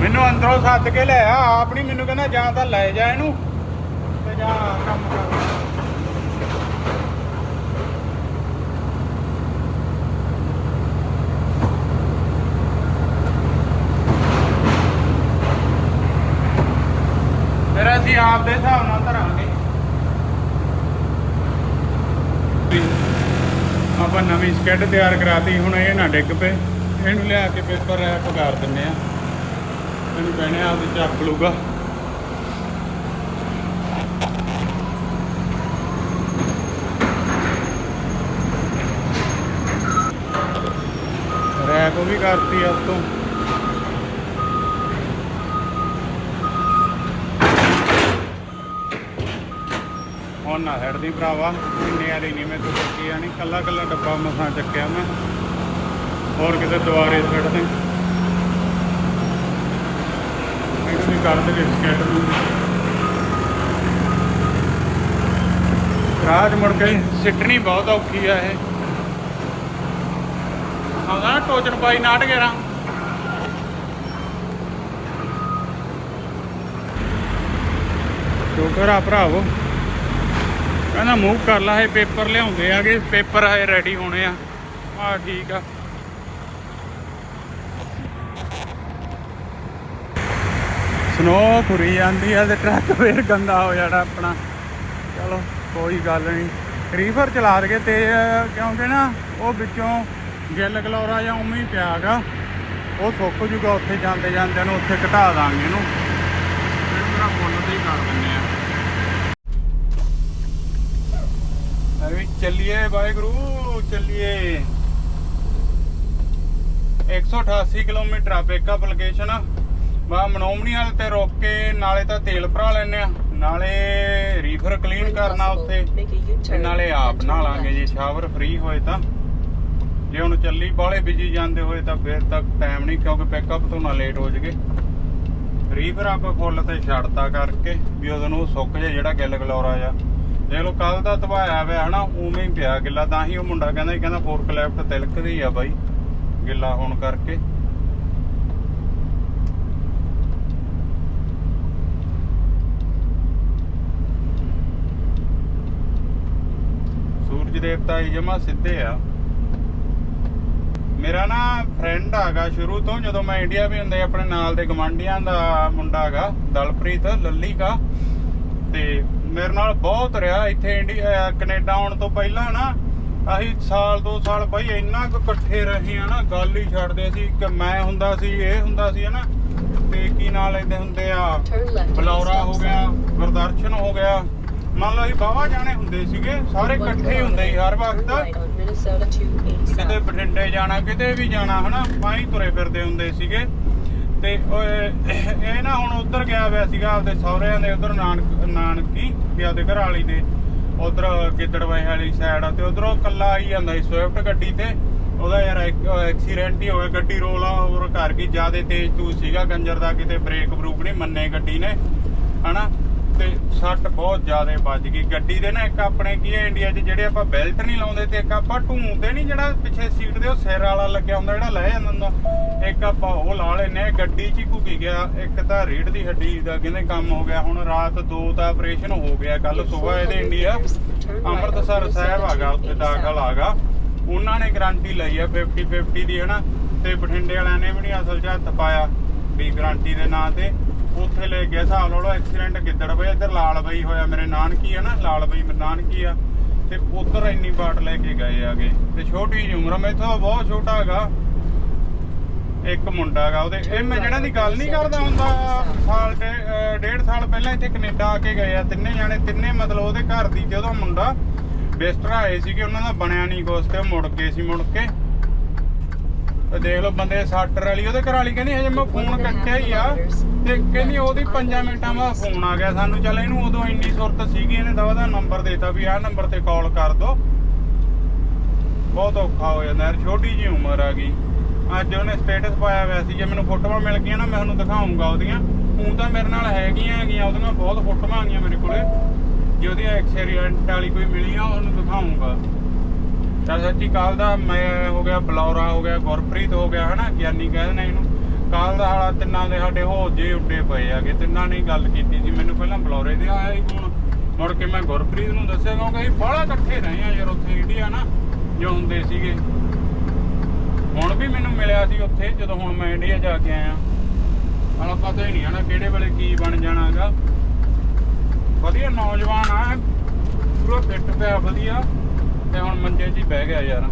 ਮੈਨੂੰ ਅੰਦਰੋਂ ਸੱਦ ਕੇ ਲਿਆ ਆਪ ਨਹੀਂ ਮੈਨੂੰ ਕਹਿੰਦਾ ਜਾਂ ਤਾਂ ਲੈ ਜਾ ਇਹਨੂੰ। ਜਾਂ ਕੰਮ ਕਰ ਫਿਰ ਅਸੀਂ ਆਪ ਦੇ ਹਿਸਾਬ ਨਾਲ ਧਰਾਂਗੇ। ਆਪਾਂ ਨਵੀਂ ਸਕੈਡ ਤਿਆਰ ਕਰਾਤੀ, ਹੁਣ ਇਹ ਨਾ ਡਿੱਗ ਪਏ। ਇਹਨੂੰ ਲਿਆ ਕੇ ਪੇਪਰ ਰੈਪ ਕਰ ਦਿੰਨੇ ਆ। ਇਹਨੂੰ ਕਹਿੰਦੇ ਆ ਉਹਦੇ ਚੱਕ ਲੂਗਾ ਰੈਪ ਵੀ ਕਰਤੀ ਆ ਉਤੋਂ। ਹੁਣ ਨਾ ਹਟਦੀ ਭਰਾਵਾ, ਇੰਨੇ ਵਾਲੀ ਨਹੀਂ ਮੈਂ ਤੋਂ ਚੱਕੀ ਆਣੀ ਕੱਲਾ ਕੱਲਾ ਡੱਬਾ ਮਸਾਂ ਚੱਕਿਆ ਮੈਂ। ਹੋਰ ਕਿਤੇ ਦੁਆਰੇ ਛੱਡਦੇ ਇਹਨੂੰ ਵੀ ਕਰ ਦੇ ਸਕੈਟ ਨੂੰ। ਰਾਜ ਮੁੜ ਕੇ ਸਿੱਟਣੀ ਬਹੁਤ ਔਖੀ ਆ ਇਹ। ਆਉਂਦਾ ਨਾ ਟੋਚਨ ਪਾਈ ਨਾਟ ਗੇਰਾ ਸ਼ੁਕਰ ਆ ਭਰਾਵੋ। ਕਹਿੰਦਾ ਮੂਵ ਕਰ ਲਾ, ਇਹ ਪੇਪਰ ਲਿਆਉਂਦੇ ਆਗੇ, ਪੇਪਰ ਆਏ ਰੈਡੀ ਹੋਣੇ ਆ। ਆ ਠੀਕ ਆ। ਸਨੋ ਖੁਰੀ ਜਾਂਦੀ ਆ ਤੇ ਟਰੱਕ ਫੇਰ ਗੰਦਾ ਹੋ ਜਾਣਾ ਆਪਣਾ। ਚਲੋ, ਕੋਈ ਗੱਲ ਨਹੀਂ। ਰੀਵਰ ਚਲਾ ਦਗੇ ਤੇ, ਕਿਉਂਕਿ ਨਾ ਉਹ ਵਿੱਚੋਂ ਗਿੱਲ ਗਲੋਰਾ ਜਾਂ ਉਵੇਂ ਹੀ ਪਿਆਗਾ ਉਹ ਸੁੱਕ ਜੂਗਾ, ਉੱਥੇ ਜਾਂਦੇ ਜਾਂਦੇ ਨੂੰ ਉੱਥੇ ਘਟਾ ਦਾਂਗੇ ਇਹਨੂੰ। ਫਿਰ ਮੇਰਾ ਮੁੱਲ ਤੇ ਹੀ ਕਰ ਦਿੰਨੇ ਆ। ਅਰੇ ਚੱਲੀਏ ਵਾਹਿਗੁਰੂ, ਚੱਲੀਏ। 188 ਕਿਲੋਮੀਟਰ ਆ ਪਿਕਅਪ ਲੋਕੇਸ਼ਨ ਬਾ ਮਨੋਮਣੀ ਵਾਲੇ ਤੇ ਰੋਕ ਕੇ ਨਾਲੇ ਤਾਂ ਤੇਲ ਭਰਾ ਲੈਨੇ ਆ। ਨਾਲੇ ਰੀਫਰ ਕਲੀਨ ਕਰਨਾ ਉੱਥੇ। ਨਾਲੇ ਆਪ ਨਹਾ ਜੇ ਸ਼ਾਵਰ ਫ੍ਰੀ ਹੋਏ ਤਾਂ। ਜੇ ਹੁਣ ਚੱਲੀ ਬਾਹਲੇ ਬਿਜ਼ੀ ਜਾਂਦੇ ਹੋਏ ਤਾਂ ਫਿਰ ਤੱਕ ਟਾਈਮ ਨਹੀਂ, ਕਿਉਂਕਿ ਪਿਕਅਪ ਤੋਂ ਨਾ ਲੇਟ ਹੋ ਜਗੇ। ਰੀਫਰ ਆਪਾਂ ਫੁੱਲ ਤੇ ਛੱਡਤਾ ਕਰਕੇ ਵੀ ਉਹਦੋਂ ਨੂੰ ਸੁੱਕ ਜੇ ਜਿਹੜਾ ਗਿੱਲ ਗਲੋਰਾ ਜਾ ਦੇਖ ਲਓ ਕੱਲ ਦਾ ਧਵਾਇਆ ਹੋਇਆ ਹਨਾ, ਉਵੇਂ ਹੀ ਪਿਆ ਗਿੱਲਾ। ਤਾਂ ਹੀ ਉਹ ਮੁੰਡਾ ਕਹਿੰਦਾ ਸੀ, ਕਹਿੰਦਾ ਫੋਰਕ ਲੈਫਟ ਤਿਲਕਦੀ ਆ ਬਾਈ, ਗਿੱਲਾ ਹੋਣ ਕਰਕੇ। ਸੂਰਜ ਦੇਵਤਾ ਹੀ ਜਮਾ ਸਿੱਧੇ ਆ। ਮੇਰਾ ਨਾ ਫਰੈਂਡ ਹੈਗਾ ਸ਼ੁਰੂ ਤੋਂ ਜਦੋਂ ਮੈਂ ਇੰਡੀਆ ਵੀ ਹੁੰਦੇ ਆਪਣੇ ਨਾਲ ਦੇ ਗਵਾਂਢੀਆਂ ਦਾ ਮੁੰਡਾ ਹੈਗਾ ਦਲਪ੍ਰੀਤ ਲੱਲੀ ਕਾ ਤੇ ਮੇਰੇ ਨਾਲ ਬਹੁਤ ਰਿਹਾ ਇੱਥੇ ਇੰਡੀਆ ਕੈਨੇਡਾ ਆਉਣ ਤੋਂ ਪਹਿਲਾਂ ਨਾ ਅਸੀਂ ਸਾਲ ਦੋ ਸਾਲ ਬਈ ਇੰਨਾ ਕੁ ਇਕੱਠੇ ਰਹੇ ਆ ਨਾ ਗੱਲ ਹੀ ਛੱਡਦੇ ਸੀ ਕਿ ਮੈਂ ਹੁੰਦਾ ਸੀ ਇਹ ਹੁੰਦਾ ਸੀ ਹਨਾ ਤੇ ਕੀ ਨਾਲ ਲੈਂਦੇ ਹੁੰਦੇ ਆ? ਬਲੌਰਾ ਹੋ ਗਿਆ ਗੁਰਦਰਸ਼ਨ ਹੋ ਗਿਆ। ਮੰਨ ਲਓ ਅਸੀਂ ਬਾਵਾ ਜਾਣੇ ਹੁੰਦੇ ਸੀਗੇ ਸਾਰੇ ਇਕੱਠੇ ਹੁੰਦੇ ਸੀ ਹਰ ਵਕਤ। ਕਿਤੇ ਬਠਿੰਡੇ ਜਾਣਾ ਕਿਤੇ ਵੀ ਜਾਣਾ ਹਨਾ? ਪਾਈ ਤੁਰੇ ਫਿਰਦੇ ਹੁੰਦੇ ਸੀਗੇ। ਤੇ ਇਹ ਨਾ ਹੁਣ ਉਧਰ ਗਿਆ ਹੋਇਆ ਸੀਗਾ ਆਪਦੇ ਸਹੁਰਿਆਂ ਦੇ ਉਧਰ ਨਾਨਕ ਨਾਨਕੀ ਵੀ ਆਪਦੇ ਘਰ ਵਾਲੀ ਦੇ। ਉਧਰ ਗਿੱਦੜਵਾਏ ਵਾਲੀ ਸਾਈਡ ਆ ਤੇ ਉਧਰੋਂ ਕੱਲਾ ਆਈ ਜਾਂਦਾ ਸੀ ਸਵਿਫਟ ਗੱਡੀ ਤੇ। ਉਹਦਾ ਯਾਰ ਐਕਸੀਡੈਂਟ ਹੀ ਹੋ ਗਿਆ ਗੱਡੀ ਰੋਲ ਓਵਰ ਕਰ ਗਈ ਜਿਆਦੇ ਤੇਜ਼ ਤੂ ਸੀਗਾ ਕੰਜਰ ਦਾ ਕਿਤੇ ਬ੍ਰੇਕ ਬਰੂਕ ਨਹੀਂ ਮੰਨੇ ਗੱਡੀ ਨੇ ਹਨਾ? ਤੇ ਸੱਟ ਬਹੁਤ ਜ਼ਿਆਦਾ ਵੱਜ ਗਈ। ਗੱਡੀ ਦੇ ਨਾ ਇੱਕ ਆਪਣੇ ਕੀ ਹੈ ਇੰਡੀਆ 'ਚ ਜਿਹੜੇ ਆਪਾਂ ਬੈਲਟ ਨਹੀਂ ਲਾਉਂਦੇ ਤੇ ਇੱਕ ਆਪਾਂ ਢੂੰਦੇ ਨਹੀਂ, ਜਿਹੜਾ ਪਿੱਛੇ ਸੀਟ ਦੇ ਉਹ ਸਿਰ ਵਾਲਾ ਲੱਗਿਆ ਹੁੰਦਾ, ਜਿਹੜਾ ਲੈ ਜਾਂਦਾ ਹੁੰਦਾ। ਇੱਕ ਆਪਾਂ ਉਹ ਲਾ ਲੈਨੇ ਗੱਡੀ 'ਚ ਹੀ ਘੁੱਗੀ ਗਿਆ। ਇੱਕ ਤਾਂ ਰੀੜ ਦੀ ਹੱਡੀ ਦਾ ਕਹਿੰਦੇ ਕੰਮ ਹੋ ਗਿਆ। ਹੁਣ ਰਾਤ 2 ਦਾ ਆਪਰੇਸ਼ਨ ਹੋ ਗਿਆ ਕੱਲ ਸਵੇਰ ਇਹਦੇ ਇੰਡੀਆ ਅੰਮ੍ਰਿਤਸਰ ਸਾਹਿਬ ਆਗਾ ਉੱਥੇ ਦਾਖਲ ਆਗਾ ਉਹਨਾਂ ਨੇ ਗਾਰੰਟੀ ਲਈ ਆ 50 50 ਦੀ, ਹਨਾ। ਤੇ ਬਠਿੰਡੇ ਵਾਲਿਆਂ ਨੇ ਵੀ ਨਹੀਂ ਅਸਲ 'ਚ ਹੱਥ ਪਾਇਆ ਵੀ ਗਾਰੰਟੀ ਦੇ ਨਾਂ ਤੇ। ਉੱਥੇ ਲੈ ਗਿਆ ਹਿਸਾਬ ਲਾ ਲਓ ਐਕਸੀਡੈਂਟ ਗਿੱਦੜ ਬਈ ਇੱਧਰ ਲਾਲ ਬਈ ਹੋਇਆ ਮੇਰੇ ਨਾਨਕੀ ਆ ਨਾ ਲਾਲ ਬਈ ਮੇਰੇ ਨਾਨਕੀ ਆ, ਤੇ ਉਧਰ ਇੰਨੀ ਬਾਟ ਲੈ ਕੇ ਗਏ ਆਗੇ, ਤੇ ਛੋਟੀ ਜਿਹੀ ਉਮਰ ਮੈਥੋਂ ਬਹੁਤ ਛੋਟਾ ਹੈਗਾ। ਇੱਕ ਮੁੰਡਾ ਹੈਗਾ ਉਹਦੇ, ਇਹ ਮੈਂ ਜਿਹੜਾ ਦੀ ਗੱਲ ਨਹੀਂ ਕਰਦਾ ਹੁੰਦਾ, ਸਾਲ ਡੇਢ ਸਾਲ ਪਹਿਲਾਂ ਇੱਥੇ ਕੈਨੇਡਾ ਆ ਕੇ ਗਏ ਆ, ਤਿੰਨੇ ਜਾਣੇ, ਤਿੰਨੇ ਮਤਲਬ ਉਹਦੇ ਘਰ ਦੀ ਤੇ ਉਹਦਾ ਮੁੰਡਾ, ਬਿਸਤਰਾ ਆਏ ਸੀਗੇ, ਉਹਨਾਂ ਦਾ ਬਣਿਆ ਨਹੀਂ ਕੁਛ, ਤੇ ਉਹ ਮੁੜ ਗਏ ਸੀ, ਮੁੜ ਕੇ। ਤੇ ਦੇਖ ਲਓ ਬੰਦੇ ਸੱਟਰ ਵਾਲੀ ਉਹਦੇ ਘਰ ਵਾਲੀ ਕਹਿੰਦੀ ਹਜੇ ਮੈਂ ਫੋਨ ਕੱਟਿਆ ਹੀ ਆ। ਤੇ ਕਹਿੰਦੀ ਉਹਦੀ 5 ਮਿੰਟਾਂ ਬਾਅਦ ਫੋਨ ਆ ਗਿਆ ਸਾਨੂੰ, ਚੱਲ ਇਹਨੂੰ ਉਦੋਂ ਇੰਨੀ ਸੁਰਤ ਸੀਗੀ, ਇਹਨੇ ਦਵਾ ਦਾ ਨੰਬਰ ਦੇਤਾ ਵੀ ਆਹ ਨੰਬਰ ਤੇ ਕਾਲ ਕਰ ਦੋ। ਬਹੁਤ ਔਖਾ ਹੋ ਜਾਂਦਾ ਯਾਰ, ਛੋਟੀ ਜੀ ਉਮਰ ਆ ਗਈ। ਅੱਜ ਉਹਨੇ ਸਟੇਟਸ ਪਾਇਆ ਹੋਇਆ ਸੀ, ਜੇ ਮੈਨੂੰ ਫੋਟੋਆਂ ਮਿਲ ਗਈਆਂ ਨਾ, ਮੈਂ ਤੁਹਾਨੂੰ ਦਿਖਾਉਂਗਾ ਉਹਦੀਆਂ। ਉਹ ਤਾਂ ਮੇਰੇ ਨਾਲ ਹੈਗੀਆਂ ਹੈਗੀਆਂ, ਉਹਦੀਆਂ ਬਹੁਤ ਫੋਟੋਆਂ ਆਈਆਂ ਮੇਰੇ ਕੋਲੇ। ਜੇ ਉਹਦੀ ਐਕਸੀਡੈਂਟ ਵਾਲੀ ਕੋਈ ਮਿਲੀ ਆ ਉਹਨੂੰ ਦਿਖਾਉਂਗਾ। ਤਾਂ ਸੱਚੀ ਕਾਲ ਦਾ ਮੈਂ ਹੋ ਗਿਆ ਬਲੌਰਾ, ਹੋ ਗਿਆ ਗੁਰਪ੍ਰੀਤ, ਹੋ ਗਿਆ ਹਨਾ, ਗਿਆਨੀ ਕਹਿੰਦੇ ਨੇ ਇਹਨੂੰ। ਕਾਲ ਦਾ ਹਾਲਾ ਤਿੰਨਾਂ ਦੇ ਸਾਡੇ ਹੋ ਉੱਡੇ ਪਏ ਆਗੇ ਤਿੰਨਾਂ ਨੇ ਗੱਲ ਕੀਤੀ ਸੀ। ਮੈਨੂੰ ਪਹਿਲਾਂ ਬਲੌਰੇ ਦੇ ਆਇਆ ਸੀ ਹੁਣ ਮੁੜ ਕੇ ਮੈਂ ਗੁਰਪ੍ਰੀਤ ਨੂੰ ਦੱਸਿਆ, ਕਿਉਂਕਿ ਅਸੀਂ ਬਾਹਲਾ ਇਕੱਠੇ ਰਹੇ ਆ ਯਾਰ ਉੱਥੇ ਇੰਡੀਆ ਨਾ, ਜੋ ਹੁੰਦੇ ਸੀਗੇ। ਹੁਣ ਵੀ ਮੈਨੂੰ ਮਿਲਿਆ ਸੀ ਉੱਥੇ, ਜਦੋਂ ਹੁਣ ਮੈਂ ਇੰਡੀਆ ਜਾ ਕੇ ਆਇਆ। ਹਾਲਾ ਪਤਾ ਹੀ ਨਹੀਂ ਹਨਾ ਕਿਹੜੇ ਵੇਲੇ ਕੀ ਬਣ ਜਾਣਾਗਾ ਵਧੀਆ ਨੌਜਵਾਨ ਆ, ਪੂਰਾ ਫਿੱਟ ਪਿਆ, ਵਧੀਆ। ਤੇ ਹੁਣ ਮੰਜੇ 'ਚ ਹੀ ਬਹਿ ਗਿਆ ਯਾਰ।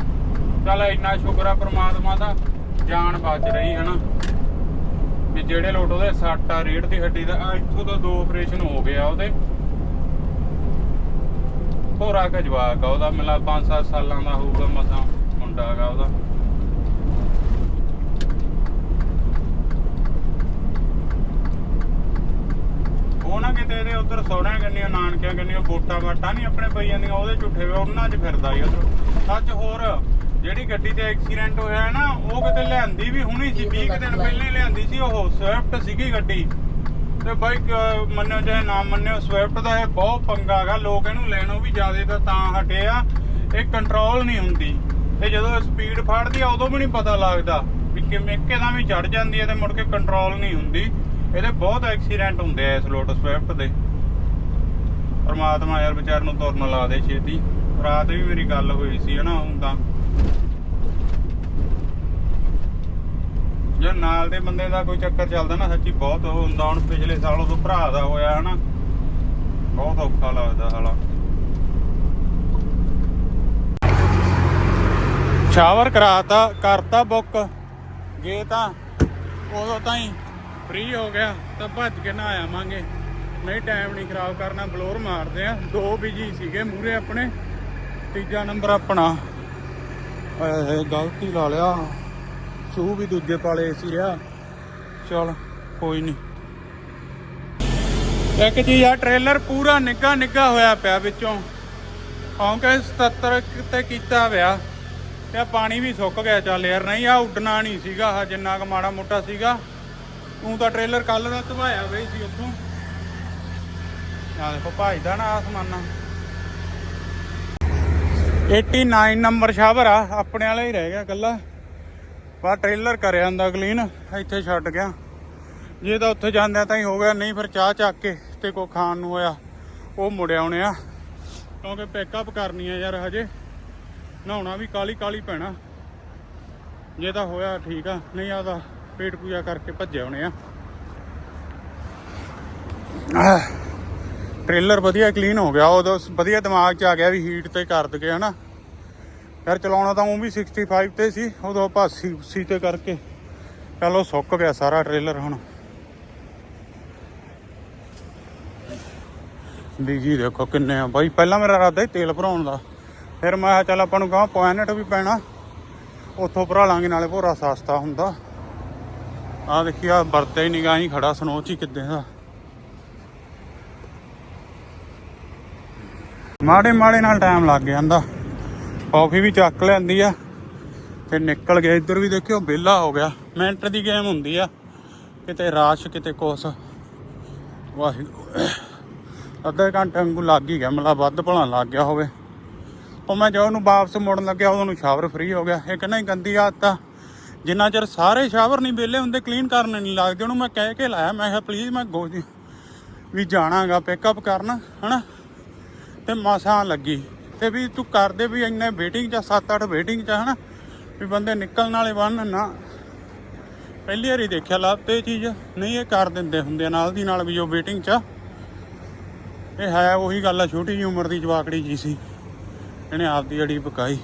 ਚੱਲ ਇੰਨਾ ਸ਼ੁਕਰ ਆ ਪ੍ਰਮਾਤਮਾ ਦਾ, ਜਾਨ ਬਚ ਰਹੀ, ਹਨਾ? ਵੀ ਜਿਹੜੇ ਲੋਟ ਉਹਦੇ ਸੱਟ ਆ ਰੀੜ ਦੀ ਹੱਡੀ ਦਾ ਇੱਥੋਂ ਤਾਂ ਦੋ ਆਪਰੇਸ਼ਨ ਹੋ ਗਿਆ ਉਹਦੇ। ਹੋਰਾ ਕਾ ਜਵਾਕ ਆ ਉਹਦਾ, ਮਿਲਾ 5-7 ਸਾਲਾਂ ਦਾ ਹੋਊਗਾ ਮਸਾਂ, ਮੁੰਡਾ ਹੈਗਾ ਉਹਦਾ। ਉਹ ਨਾ ਕਿਤੇ ਇਹਦੇ ਉਧਰ ਸੋਹਣਿਆਂ ਕੰਨੀਆਂ ਨਾਨਕਿਆਂ ਕੰਨੀਆਂ ਵੋਟਾਂ ਵਾਟਾਂ ਨਹੀਂ ਆਪਣੇ ਪਈ ਜਾਂਦੀਆਂ ਉਹਦੇ ਝੁੱਠੇ ਵੇ ਉਹਨਾਂ 'ਚ ਫਿਰਦਾ ਹੀ ਉਧਰ। ਸੱਚ ਹੋਰ, ਜਿਹੜੀ ਗੱਡੀ ਤੇ ਐਕਸੀਡੈਂਟ ਹੋਇਆ ਹੈ ਨਾ, ਉਹ ਕਿਤੇ ਲਿਆਂਦੀ ਵੀ ਹੁਣੀ ਸੀ 20 ਦਿਨ ਪਹਿਲਾਂ ਲਿਆਂਦੀ ਸੀ, ਉਹ ਸਵਿਫਟ ਸੀਗੀ ਗੱਡੀ। ਤੇ ਬਾਈ, ਕ- ਚਾਹੇ ਨਾ ਮੰਨਿਓ, ਸਵਿਫਟ ਦਾ ਇਹ ਬਹੁਤ ਪੰਗਾ ਹੈਗਾ, ਲੋਕ ਇਹਨੂੰ ਲੈਣੋਂ ਵੀ ਜ਼ਿਆਦਾ ਤਾਂ ਤਾਂ ਹਟੇ ਆ, ਇਹ ਕੰਟਰੋਲ ਨਹੀਂ ਹੁੰਦੀ। ਤੇ ਜਦੋਂ ਸਪੀਡ ਫੜਦੀ ਆ, ਉਦੋਂ ਵੀ ਨਹੀਂ ਪਤਾ ਲੱਗਦਾ ਵੀ ਕਿਵੇਂ, ਇੱਕਦਮ ਵੀ ਚੜ ਜਾਂਦੀ ਹੈ ਤੇ ਮੁੜ ਕੇ ਕੰਟਰੋਲ ਨਹੀਂ ਹੁੰਦੀ। ਇਹਦੇ ਬਹੁਤ ਐਕਸੀਡੈਂਟ ਹੁੰਦੇ ਆ ਇਸ ਲੋਟ ਸਵਿਫਟ ਦੇ। ਪਰਮਾਤਮਾ ਯਾਰ ਵਿਚਾਰ ਨੂੰ ਤੁਰਨ ਲਾ ਦੇ ਛੇਤੀ। ਰਾਤ ਵੀ ਮੇਰੀ ਗੱਲ ਹੋਈ ਸੀ ਹਨਾ ਹੁਣ ਜੇ ਨਾਲ ਦੇ ਬੰਦੇ ਦਾ ਕੋਈ ਚੱਕਰ ਚੱਲਦਾ ਨਾ ਸੱਚੀ ਬਹੁਤ ਹੁੰਦਾ। ਹੁਣ ਪਿਛਲੇ ਸਾਲ ਉਹ ਭਰਾ ਦਾ ਹੋਇਆ ਹਨਾ। ਬਹੁਤ ਔਖਾ ਲੱਗਦਾ ਹਾਲਾ ਸ਼ਾਵਰ ਕਰਾਤਾ, ਕਰਤਾ ਬੁੱਕ ਗਏ ਤਾਂ ਉਦੋਂ ਤਾਂ ਹੀ ਫ੍ਰੀ ਹੋ ਗਿਆ, ਤਾਂ ਭੱਜ ਕੇ ਨਾ ਆਵਾਂਗੇ। ਨਹੀਂ ਟਾਈਮ ਨਹੀਂ ਖਰਾਬ ਕਰਨਾ, ਬਲੋਰ ਮਾਰਦੇ ਆ। ਦੋ ਬਿਜ਼ੀ ਸੀਗੇ ਮੂਰੇ ਆਪਣੇ, ਤੀਜਾ ਨੰਬਰ ਆਪਣਾ। ਗਲਤੀ ਲਾ ਲਿਆ। ਸ਼ੂ ਵੀ ਦੂਜੇ ਪਾਲੇ ਸੀ ਰਿਹਾ ਚਲ, ਕੋਈ ਨਹੀਂ ਇੱਕ ਜੀ ਆ ਟ੍ਰੇਲਰ ਪੂਰਾ ਨਿੱਗਾ ਨਿੱਗਾ ਹੋਇਆ ਪਿਆ ਵਿੱਚੋਂ। ਕਿਉਂਕਿ 77 ਤੇ ਕੀਤਾ ਹੋਇਆ ਤੇ ਪਾਣੀ ਵੀ ਸੁੱਕ ਗਿਆ। ਚੱਲ ਯਾਰ, ਨਹੀਂ ਆ ਉੱਡਣਾ ਨਹੀਂ ਸੀਗਾ। ਜਿੰਨਾ ਕੁ ਮਾੜਾ ਮੋਟਾ ਸੀਗਾ। ਤੂੰ ਤਾਂ ਟ੍ਰੇਲਰ ਕੱਲ ਦਾ ਧਵਾਇਆ ਬਈ ਸੀ ਉੱਥੋਂ। ਆ ਦੇਖੋ ਭਾਈਦਾ ਨਾ ਆਸਮਾਨਾ। 89 ਨੰਬਰ ਸ਼ਾਵਰ ਆ, ਆਪਣੇ ਵਾਲਾ ਹੀ ਰਹਿ ਗਿਆ ਕੱਲਾ ਬਾ ਟ੍ਰੇਲਰ ਕਰਿਆ ਹੁੰਦਾ ਕਲੀਨ ਇੱਥੇ ਛੱਡ ਗਿਆ। ਜੇ ਤਾਂ ਉੱਥੇ ਜਾਂਦਿਆਂ ਤਾਂ ਹੀ ਹੋ ਗਿਆ, ਨਹੀਂ ਫਿਰ ਚਾਹ ਚੱਕ ਕੇ ਤੇ ਕੋ ਖਾਣ ਨੂੰ ਹੋਇਆ ਉਹ ਮੁੜਿਆ ਆਉਣੇ ਆ। ਕਿਉਂਕਿ ਪਿਕਅਪ ਕਰਨੀ ਆ ਯਾਰ ਹਜੇ। ਨਹਾਉਣਾ ਵੀ ਕਾਲੀ ਕਾਲੀ ਪੈਣਾ। ਜੇ ਤਾਂ ਹੋਇਆ ਠੀਕ ਆ, ਨਹੀਂ ਆ ਤਾਂ ਪੇਟ ਪੂਜਾ ਕਰਕੇ ਭੱਜੇ ਆਉਣੇ ਆ। ਟ੍ਰੇਲਰ ਵਧੀਆ ਕਲੀਨ ਹੋ ਗਿਆ ਉਦੋਂ ਵਧੀਆ ਦਿਮਾਗ 'ਚ ਆ ਗਿਆ ਵੀ ਹੀਟ ਤੇ ਕਰ ਦਗੇ ਹਨਾ। ਯਾਰ ਚਲਾਉਣਾ ਤਾਂ ਉਹ ਵੀ 65 ਤੇ ਸੀ ਉਦੋਂ ਆਪਾਂ 80 80 ਤੇ ਕਰਕੇ। ਚਲੋ ਸੁੱਕ ਗਿਆ ਸਾਰਾ ਟ੍ਰੇਲਰ ਹੁਣ। ਬੀਜੀ ਦੇਖੋ ਕਿੰਨੇ ਆ। ਬਾਈ ਪਹਿਲਾਂ ਮੇਰਾ ਇਰਾਦਾ ਸੀ ਤੇਲ ਭਰਾਉਣ ਦਾ। ਫਿਰ ਮੈਂ ਚੱਲ ਆਪਾਂ ਨੂੰ ਕਹਾਂ ਪੁਆਇੰਟ ਵੀ ਪੈਣਾ। ਉੱਥੋਂ ਭਰਾ ਲਾਂਗੇ ਨਾਲੇ ਭੋਰਾ ਸਸਤਾ ਹੁੰਦਾ। ਆ ਦੇਖੀ ਆ ਵਰਤਿਆ ਹੀ ਨਿਗਾਹ ਹੀ ਖੜਾ ਸਨੋ ਚ ਹੀ ਕਿੱਦਾਂ ਦਾ। ਮਾੜੇ ਮਾੜੇ ਨਾਲ ਟਾਈਮ ਲੱਗ ਜਾਂਦਾ। ਕਾਫੀ ਵੀ ਚੱਕ ਲੈਂਦੀ ਆ, ਤੇ ਨਿਕਲ ਗਿਆ। ਇੱਧਰ ਵੀ ਦੇਖਿਓ, ਵਿਹਲਾ ਹੋ ਗਿਆ। ਮਿੰਟ ਦੀ ਗੇਮ ਹੁੰਦੀ ਆ। ਕਿਤੇ ਰਾਸ਼, ਕਿਤੇ ਕੁਛ। ਵਾਹਿਗੁਰੂ। ਅੱਧੇ ਘੰਟੇ ਵਾਂਗੂ ਲੱਗ ਹੀ ਗਿਆ। ਮਤਲਬ ਵੱਧ ਭਲਾ ਲੱਗ ਗਿਆ ਹੋਵੇ। ਉਹ ਮੈਂ ਜਦੋਂ ਉਹਨੂੰ ਵਾਪਸ ਮੁੜਨ ਲੱਗਿਆ ਉਹਨੂੰ ਸ਼ਾਵਰ ਫ੍ਰੀ ਹੋ ਗਿਆ। ਇਹ ਕਹਿੰਦਾ ਗੰਦੀ ਆਦਤ ਆ। ਜਿੰਨਾ ਚਿਰ ਸਾਰੇ ਸ਼ਾਵਰ ਨਹੀਂ ਵਿਹਲੇ ਹੁੰਦੇ ਕਲੀਨ ਕਰਨ ਨਹੀਂ ਲੱਗਦੇ, ਉਹਨੂੰ ਮੈਂ ਕਹਿ ਕੇ ਲਾਇਆ, ਮੈਂ ਕਿਹਾ ਪਲੀਜ਼ ਮੈਂ ਗੋਦੀ ਵੀ ਜਾਣਾਗਾ ਪਿਕਅਪ ਕਰਨ, ਹਨਾ? ਤੇ ਮਸਾਂ ਲੱਗੀ ਤੇ ਵੀ ਤੂੰ ਕਰਦੇ ਵੀ ਇੰਨੇ ਵੇਟਿੰਗ ਚ 7-8 ਵੇਟਿੰਗ ਚ ਹਨਾ? ਵੀ ਬੰਦੇ ਨਿਕਲਣ ਵਾਲੇ ਬਣ ਨਾ। ਪਹਿਲੀ ਵਾਰੀ ਦੇਖਿਆ ਲੱਭ ਤੇ ਇਹ ਚੀਜ਼ ਨਹੀਂ, ਇਹ ਕਰ ਦਿੰਦੇ ਹੁੰਦੇ ਆ ਨਾਲ ਦੀ ਨਾਲ ਵੀ ਉਹ ਵੇਟਿੰਗ ਚ ਆ। ਇਹ ਹੈ ਉਹੀ ਗੱਲ ਆ, ਛੋਟੀ ਜਿਹੀ ਉਮਰ ਦੀ ਜਵਾਕੜੀ ਜੀ ਸੀ। ਇਹਨੇ ਆਪਦੀ ਅੜੀ ਪਕਾਈ।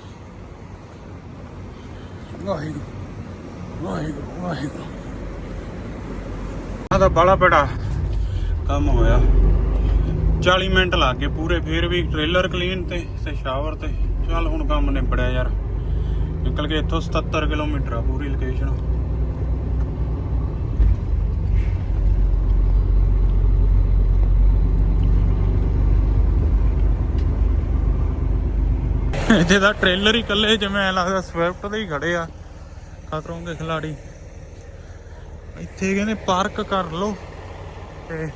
ਵਾਹਿਗੁਰੂ। ਵਾਹਿਗੁਰੂ ਵਾਹਿਗੁਰੂ ਆ ਤਾਂ ਬੜਾ ਬੜਾ ਕੰਮ ਹੋਇਆ। 40 ਮਿੰਟ ਲੱਗ ਗਏ ਪੂਰੇ, ਫੇਰ ਵੀ ਟ੍ਰੇਲਰ ਕਲੀਨ ਤੇ ਤੇ ਸ਼ਾਵਰ ਤੇ। ਚੱਲ ਹੁਣ ਕੰਮ ਨਿਬੜਿਆ ਯਾਰ। ਨਿਕਲ ਕੇ ਇੱਥੋਂ 77 ਕਿਲੋਮੀਟਰ ਆ ਪੂਰੀ ਲੋਕੇਸ਼ਨ ਇੱਥੇ ਦਾ ਟ੍ਰੇਲਰ ਹੀ ਇਕੱਲੇ, ਜਿਵੇਂ ਲੱਗਦਾ ਸਵਿਫਟ ਦੇ ਹੀ ਖੜੇ ਆ। ਖਤਰੋਂ ਖਿਲਾੜੀ ਇੱਥੇ ਕਹਿੰਦੇ ਪਾਰਕ ਕਰ ਲਓ। ਤੇ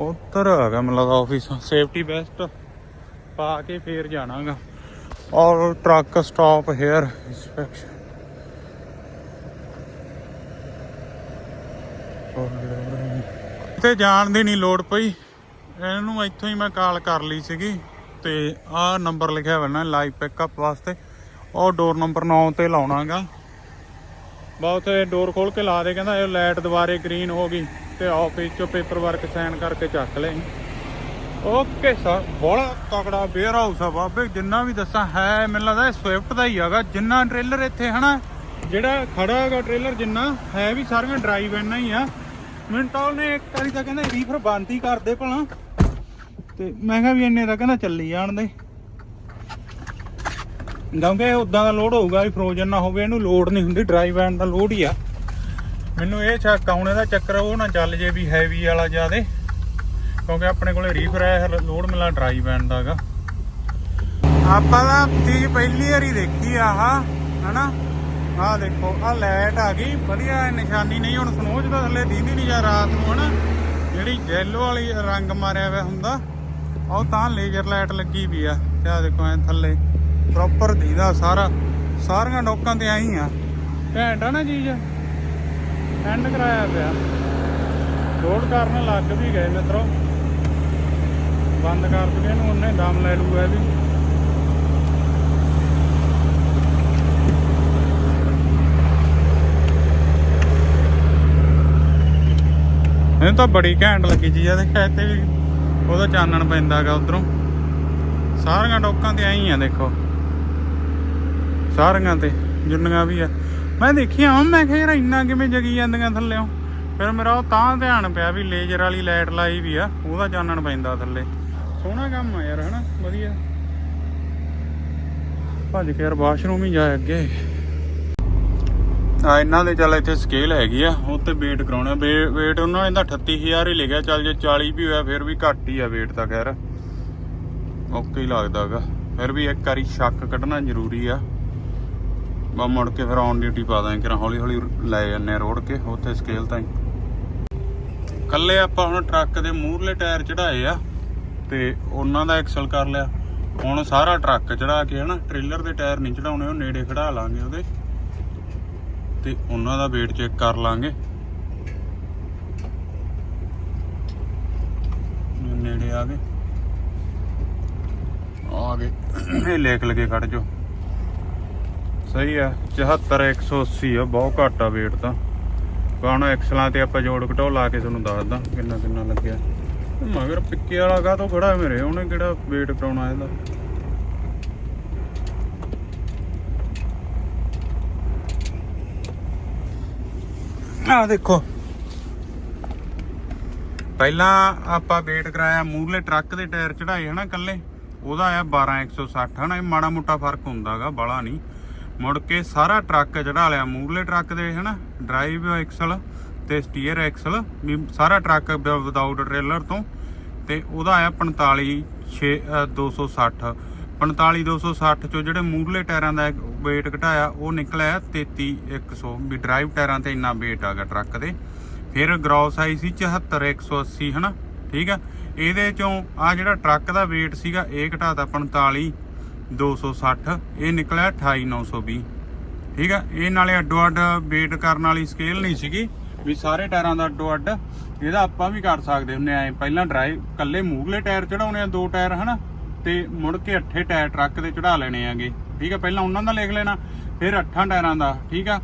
ਉੱਧਰ ਹੈਗਾ ਮੈਨੂੰ ਲੱਗਦਾ ਆਫਿਸ ਸੇਫਟੀ ਬੈਸਟ ਪਾ ਕੇ ਫੇਰ ਜਾਣਾਗਾ। ਔਰ ਟਰੱਕ ਸਟਾਪ ਹੇਅਰ ਇੰਸਪੈਕਸ਼ਨ ਤੇ ਜਾਣ ਦੀ ਨਹੀਂ ਲੋੜ ਪਈ। ਇਹਨੂੰ ਇੱਥੋਂ ਹੀ ਮੈਂ ਕਾਲ ਕਰ ਲਈ ਸੀਗੀ। ਤੇ ਆਹ ਨੰਬਰ ਲਿਖਿਆ ਹੋਇਆ ਨਾ ਲਾਈਵ ਪਿਕਅਪ ਵਾਸਤੇ। ਉਹ ਡੋਰ ਨੰਬਰ 9 ਤੇ ਲਾਉਣਾਗਾ। ਬਹੁਤ ਡੋਰ ਖੋਲ ਕੇ ਲਾ ਦੇ, ਕਹਿੰਦਾ ਇਹ ਲਾਈਟ ਦੁਬਾਰੇ ਗ੍ਰੀਨ ਹੋ ਗਈ ਤੇ ਆਫਿਸ ਚੋਂ ਪੇਪਰ ਵਰਕ ਸਾਈਨ ਕਰਕੇ ਚੱਕ ਲੈ। ਓਕੇ ਸਰ ਬੜਾ ਤਕੜਾ ਵੇਅਰ ਹਾਊਸ ਆ ਬਾਬੇ, ਜਿੰਨਾ ਵੀ ਦੱਸਾਂ, ਹੈ, ਮੈਨੂੰ ਲੱਗਦਾ ਸਵਿਫਟ ਦਾ ਹੀ ਹੈਗਾ, ਜਿੰਨਾ ਟ੍ਰੇਲਰ ਇੱਥੇ, ਹਨਾ? ਜਿਹੜਾ ਖੜਾ ਹੈਗਾ ਟ੍ਰੇਲਰ ਜਿੰਨਾ, ਹੈ ਵੀ ਸਾਰੀਆਂ ਡਰਾਈਵ ਐਨਾ ਹੀ ਆ। ਮੈਨੂੰ ਨੇ ਉਹਨੇ ਇੱਕ ਵਾਰੀ ਤਾਂ ਕਹਿੰਦਾ ਰੀਫਰ ਬੰਦ ਹੀ ਕਰਦੇ ਭਲਾ। ਤੇ ਮੈਂ ਕਿਹਾ ਵੀ ਇੰਨੇ ਦਾ ਕਹਿੰਦਾ ਚੱਲੀ ਜਾਣ ਦੇ। ਕਿਉਂਕਿ ਉਦਾਂ ਦਾ ਲੋਡ ਹੋਊਗਾ ਵੀ ਫਰੋਜ਼ਨ ਨਾ ਹੋਵੇ, ਇਹਨੂੰ ਲੋਡ ਨਹੀਂ ਹੁੰਦੀ ਡਰਾਈਵ ਐਂਡ ਦਾ ਲੋਡ ਹੀ ਆ। ਮੈਨੂੰ ਇਹ ਚੱਕ ਆਉਣੇ ਦਾ ਚੱਕਰ, ਉਹ ਨਾ ਚੱਲ ਜੇ ਵੀ ਹੈਵੀ ਵਾਲਾ ਜਿਆਦੇ, ਕਿਉਂਕਿ ਆਪਣੇ ਕੋਲੇ ਰੀਫਰ ਲੋਡ ਮਿਲਾ ਡਰਾਈਵ ਐਂਡ ਦਾਗਾ ਆਪਾਂ ਦਾ ਚੀਜ਼ ਪਹਿਲੀ ਵਾਰੀ ਦੇਖੀ ਆਹ, ਹਨਾ? ਆਹ ਦੇਖੋ, ਆਹ ਲਾਈਟ ਆ ਗਈ, ਵਧੀਆ ਨਿਸ਼ਾਨੀ ਨਹੀਂ, ਹੁਣ ਸਨੋਜ ਦਾ ਥੱਲੇ ਦੀਂਦੀ ਨਹੀਂ ਜਾਂ ਰਾਤ ਨੂੰ, ਹਨਾ? ਜਿਹੜੀ ਜੈਲੋ ਵਾਲੀ ਰੰਗ ਮਾਰਿਆ ਹੋਇਆ ਹੁੰਦਾ, ਉਹ ਤਾਂ ਲੇਜ਼ਰ ਲਾਈਟ ਲੱਗੀ ਵੀ ਆ, ਤੇ ਆ ਦੇਖੋ ਐ ਥੱਲੇ। ਪ੍ਰੋਪਰ ਦੀਦਾ ਸਾਰਾ। ਸਾਰੀਆਂ ਨੋਕਾਂ ਤੇ ਆਈ ਆ। ਘੈਂਟ ਆ ਨਾ ਚੀਜ਼। ਐਂਡ ਕਰਾਇਆ ਪਿਆ। ਲੋਡ ਕਰਨ ਲੱਗ ਵੀ ਗਏ ਮਿੱਤਰੋ। ਬੰਦ ਕਰ ਦੂਗੇ ਇਹਨੂੰ ਉਹਨੇ ਦਮ ਲੈ ਲੂਗਾ ਇਹ ਵੀ ਇਹ ਤਾਂ ਬੜੀ ਘੈਂਟ ਲੱਗੀ ਚੀਜ਼ ਆ ਦੇਖਿਆ ਇੱਥੇ ਵੀ ਉਹਦਾ ਚਾਨਣ ਪੈਂਦਾਗਾ ਉਧਰੋਂ। ਸਾਰੀਆਂ ਡੋਕਾਂ ਤੇ ਆਈ ਆ ਦੇਖੋ। ਸਾਰੀਆਂ ਤੇ, ਜਿੰਨੀਆਂ ਵੀ ਆ। ਮੈਂ ਦੇਖਿਆ ਮੈਂ ਕਿਹਾ ਯਾਰ ਇੰਨਾ ਕਿਵੇਂ ਜਗੀ ਜਾਂਦੀਆਂ ਥੱਲੇੋਂ। ਫਿਰ ਮੇਰਾ ਉਹ ਤਾਂ ਧਿਆਨ ਪਿਆ ਵੀ ਲੇਜ਼ਰ ਵਾਲੀ ਲਾਈਟ ਲਾਈ ਵੀ ਆ, ਉਹਦਾ ਚਾਨਣ ਪੈਂਦਾ ਥੱਲੇ। ਸੋਹਣਾ ਕੰਮ ਆ ਯਾਰ, ਹਨਾ? ਵਧੀਆ। ਭੱਜ ਕੇ ਯਾਰ ਵਾਸ਼ਰੂਮ ਹੀ ਜਾ ਅੱਗੇ। ਆ, ਇਹਨਾਂ ਦੇ ਚੱਲ ਇੱਥੇ ਸਕੇਲ ਹੈਗੀ ਆ, ਉਹ ਵੇਟ ਕਰਾਉਣਾ ਵੇਟ ਉਹਨਾਂ ਨੇ ਤਾਂ 38000 ਹੀ ਲਿਖਿਆ, ਚੱਲ ਜੇ 40 ਵੀ ਹੋਇਆ, ਫਿਰ ਵੀ ਘੱਟ ਹੀ ਆ ਵੇਟ ਤਾਂ, ਖੈਰ। ਓਕੇ ਹੀ ਲੱਗਦਾਗਾ ਫਿਰ ਵੀ ਇੱਕ ਵਾਰੀ ਸ਼ੱਕ ਕੱਢਣਾ ਜ਼ਰੂਰੀ ਆ। ਬਾ ਮੁੜ ਕੇ ਫਿਰ ਔਨ ਡਿਊਟੀ ਪਾ ਦਾਂਗੇ ਕਿ ਹੌਲੀ ਹੌਲੀ ਲੈ ਜਾਂਦੇ ਆ ਰੋੜ ਕੇ, ਉੱਥੇ ਸਕੇਲ ਤਾਂ ਹੀ ਕੱਲੇ ਆਪਾਂ ਹੁਣ ਟਰੱਕ ਦੇ ਮੂਹਰਲੇ ਟਾਇਰ ਚੜਾਏ ਆ, ਤੇ ਉਹਨਾਂ ਦਾ ਐਕਸਲ ਕਰ ਲਿਆ। ਹੁਣ ਸਾਰਾ ਟਰੱਕ ਚੜਾ ਕੇ ਹਨਾ ਟ੍ਰੇਲਰ ਦੇ ਟਾਇਰ ਨਹੀਂ ਚੜਾਉਣੇ ਉਹ ਨੇੜੇ ਖੜਾ ਲਾਂਗੇ ਉਹਦੇ। ਤੇ ਉਹਨਾਂ ਦਾ weight ਚੈੱਕ ਕਰ ਲਾਂਗੇ। ਨੇੜੇ ਆ ਗਏ। ਆ ਗਏ। ਇਹ ਲੇਖ ਲਗੇ ਖੜ ਜੋ ਸਹੀ ਆ 74 180 ਆ, ਬਹੁਤ ਘੱਟ ਆ weight ਤਾਂ। ਕਾਹਨ ਐਕਸਲਾਂ ਤੇ ਆਪਾਂ ਜੋੜ ਘਟੋ ਲਾ ਕੇ ਤੁਹਾਨੂੰ ਦੱਸਦਾ ਕਿੰਨਾ ਕਿੰਨਾ ਲੱਗਿਆ। ਮਗਰ ਪਿੱਕੇ ਵਾਲਾ ਕਾ ਤੋਂ ਖੜਾ ਮੇਰੇ? ਉਹਨੇ ਕਿਹੜਾ weight ਕਰਾਉਣਾ ਇਹਦਾ? ਆ ਦੇਖੋ। ਪਹਿਲਾਂ ਆਪਾਂ ਵੇਟ ਕਰਾਇਆ ਮੂਰਲੇ ਟਰੱਕ ਦੇ ਟਾਇਰ ਚੜਾਏ ਹਨਾ ਕੱਲੇ ਉਹਦਾ ਆਇਆ 12160 ਹਨਾ? ਇਹ ਮਾੜਾ ਮੋਟਾ ਫ਼ਰਕ ਹੁੰਦਾਗਾ, ਬਾਲਾ ਨਹੀਂ। ਮੁੜ ਕੇ ਸਾਰਾ ਟਰੱਕ ਜਿਹੜਾ ਲਿਆ। ਮੂਰਲੇ ਟਰੱਕ ਦੇ, ਹਨਾ? ਡਰਾਈਵ ਐਕਸਲ ਤੇ ਸਟੀਅਰ ਐਕਸਲ, ਵੀ ਸਾਰਾ ਟਰੱਕ ਵਿਦਆਊਟ ਟ੍ਰੇਲਰ ਤੋਂ। ਤੇ ਉਹਦਾ ਆਇਆ 45 6 260 45 260 ਚੋਂ ਜਿਹੜੇ ਮੂਰਲੇ ਟਾਇਰਾਂ ਦਾ weight ਘਟਾਇਆ, ਉਹ ਨਿਕਲਿਆ 33 100 ਵੀ ਡਰਾਈਵ ਟਾਇਰਾਂ ਤੇ ਇੰਨਾ weight ਗਿਆ ਟਰੱਕ ਦੇ। ਫਿਰ ਗ੍ਰੋਸ ਆਈ ਸੀ 74 180 ਹਨਾ? ਠੀਕ ਆ? ਇਹਦੇ ਚੋਂ ਆ ਜਿਹੜਾ ਟਰੱਕ ਦਾ weight ਸੀਗਾ, ਇਹ ਘਟਾਤਾ 45 260 ਇਹ ਨਿਕਲਿਆ 28 920 ਠੀਕ ਆ? ਇਹ ਨਾਲੇ ਅੱਡੋ ਅੱਡ ਵੇਟ ਕਰਨ ਵਾਲੀ ਸਕੇਲ ਨਹੀਂ ਸੀਗੀ। ਵੀ ਸਾਰੇ ਟਾਇਰਾਂ ਦਾ ਅੱਡੋ ਅੱਡ, ਇਹਦਾ ਆਪਾਂ ਵੀ ਕਰ ਸਕਦੇ ਹੁੰਨੇ ਆ ਪਹਿਲਾਂ ਡਰਾਈਵ ਕੱਲੇ ਮੂਗਲੇ ਟਾਇਰ ਚੜਾਉਣੇ ਆ, ਦੋ ਟਾਇਰ, ਹਨਾ? ਤੇ ਮੁੜ ਕੇ ਅੱਠੇ ਟਾਇਰ ਟਰੱਕ ਦੇ ਚੜਾ ਲੈਣੇ ਆਗੇ। ਠੀਕ ਆ? ਪਹਿਲਾਂ ਉਹਨਾਂ ਦਾ ਲਿਖ ਲੈਣਾ, ਫਿਰ ਅੱਠਾਂ ਟਾਇਰਾਂ ਦਾ। ਠੀਕ ਆ?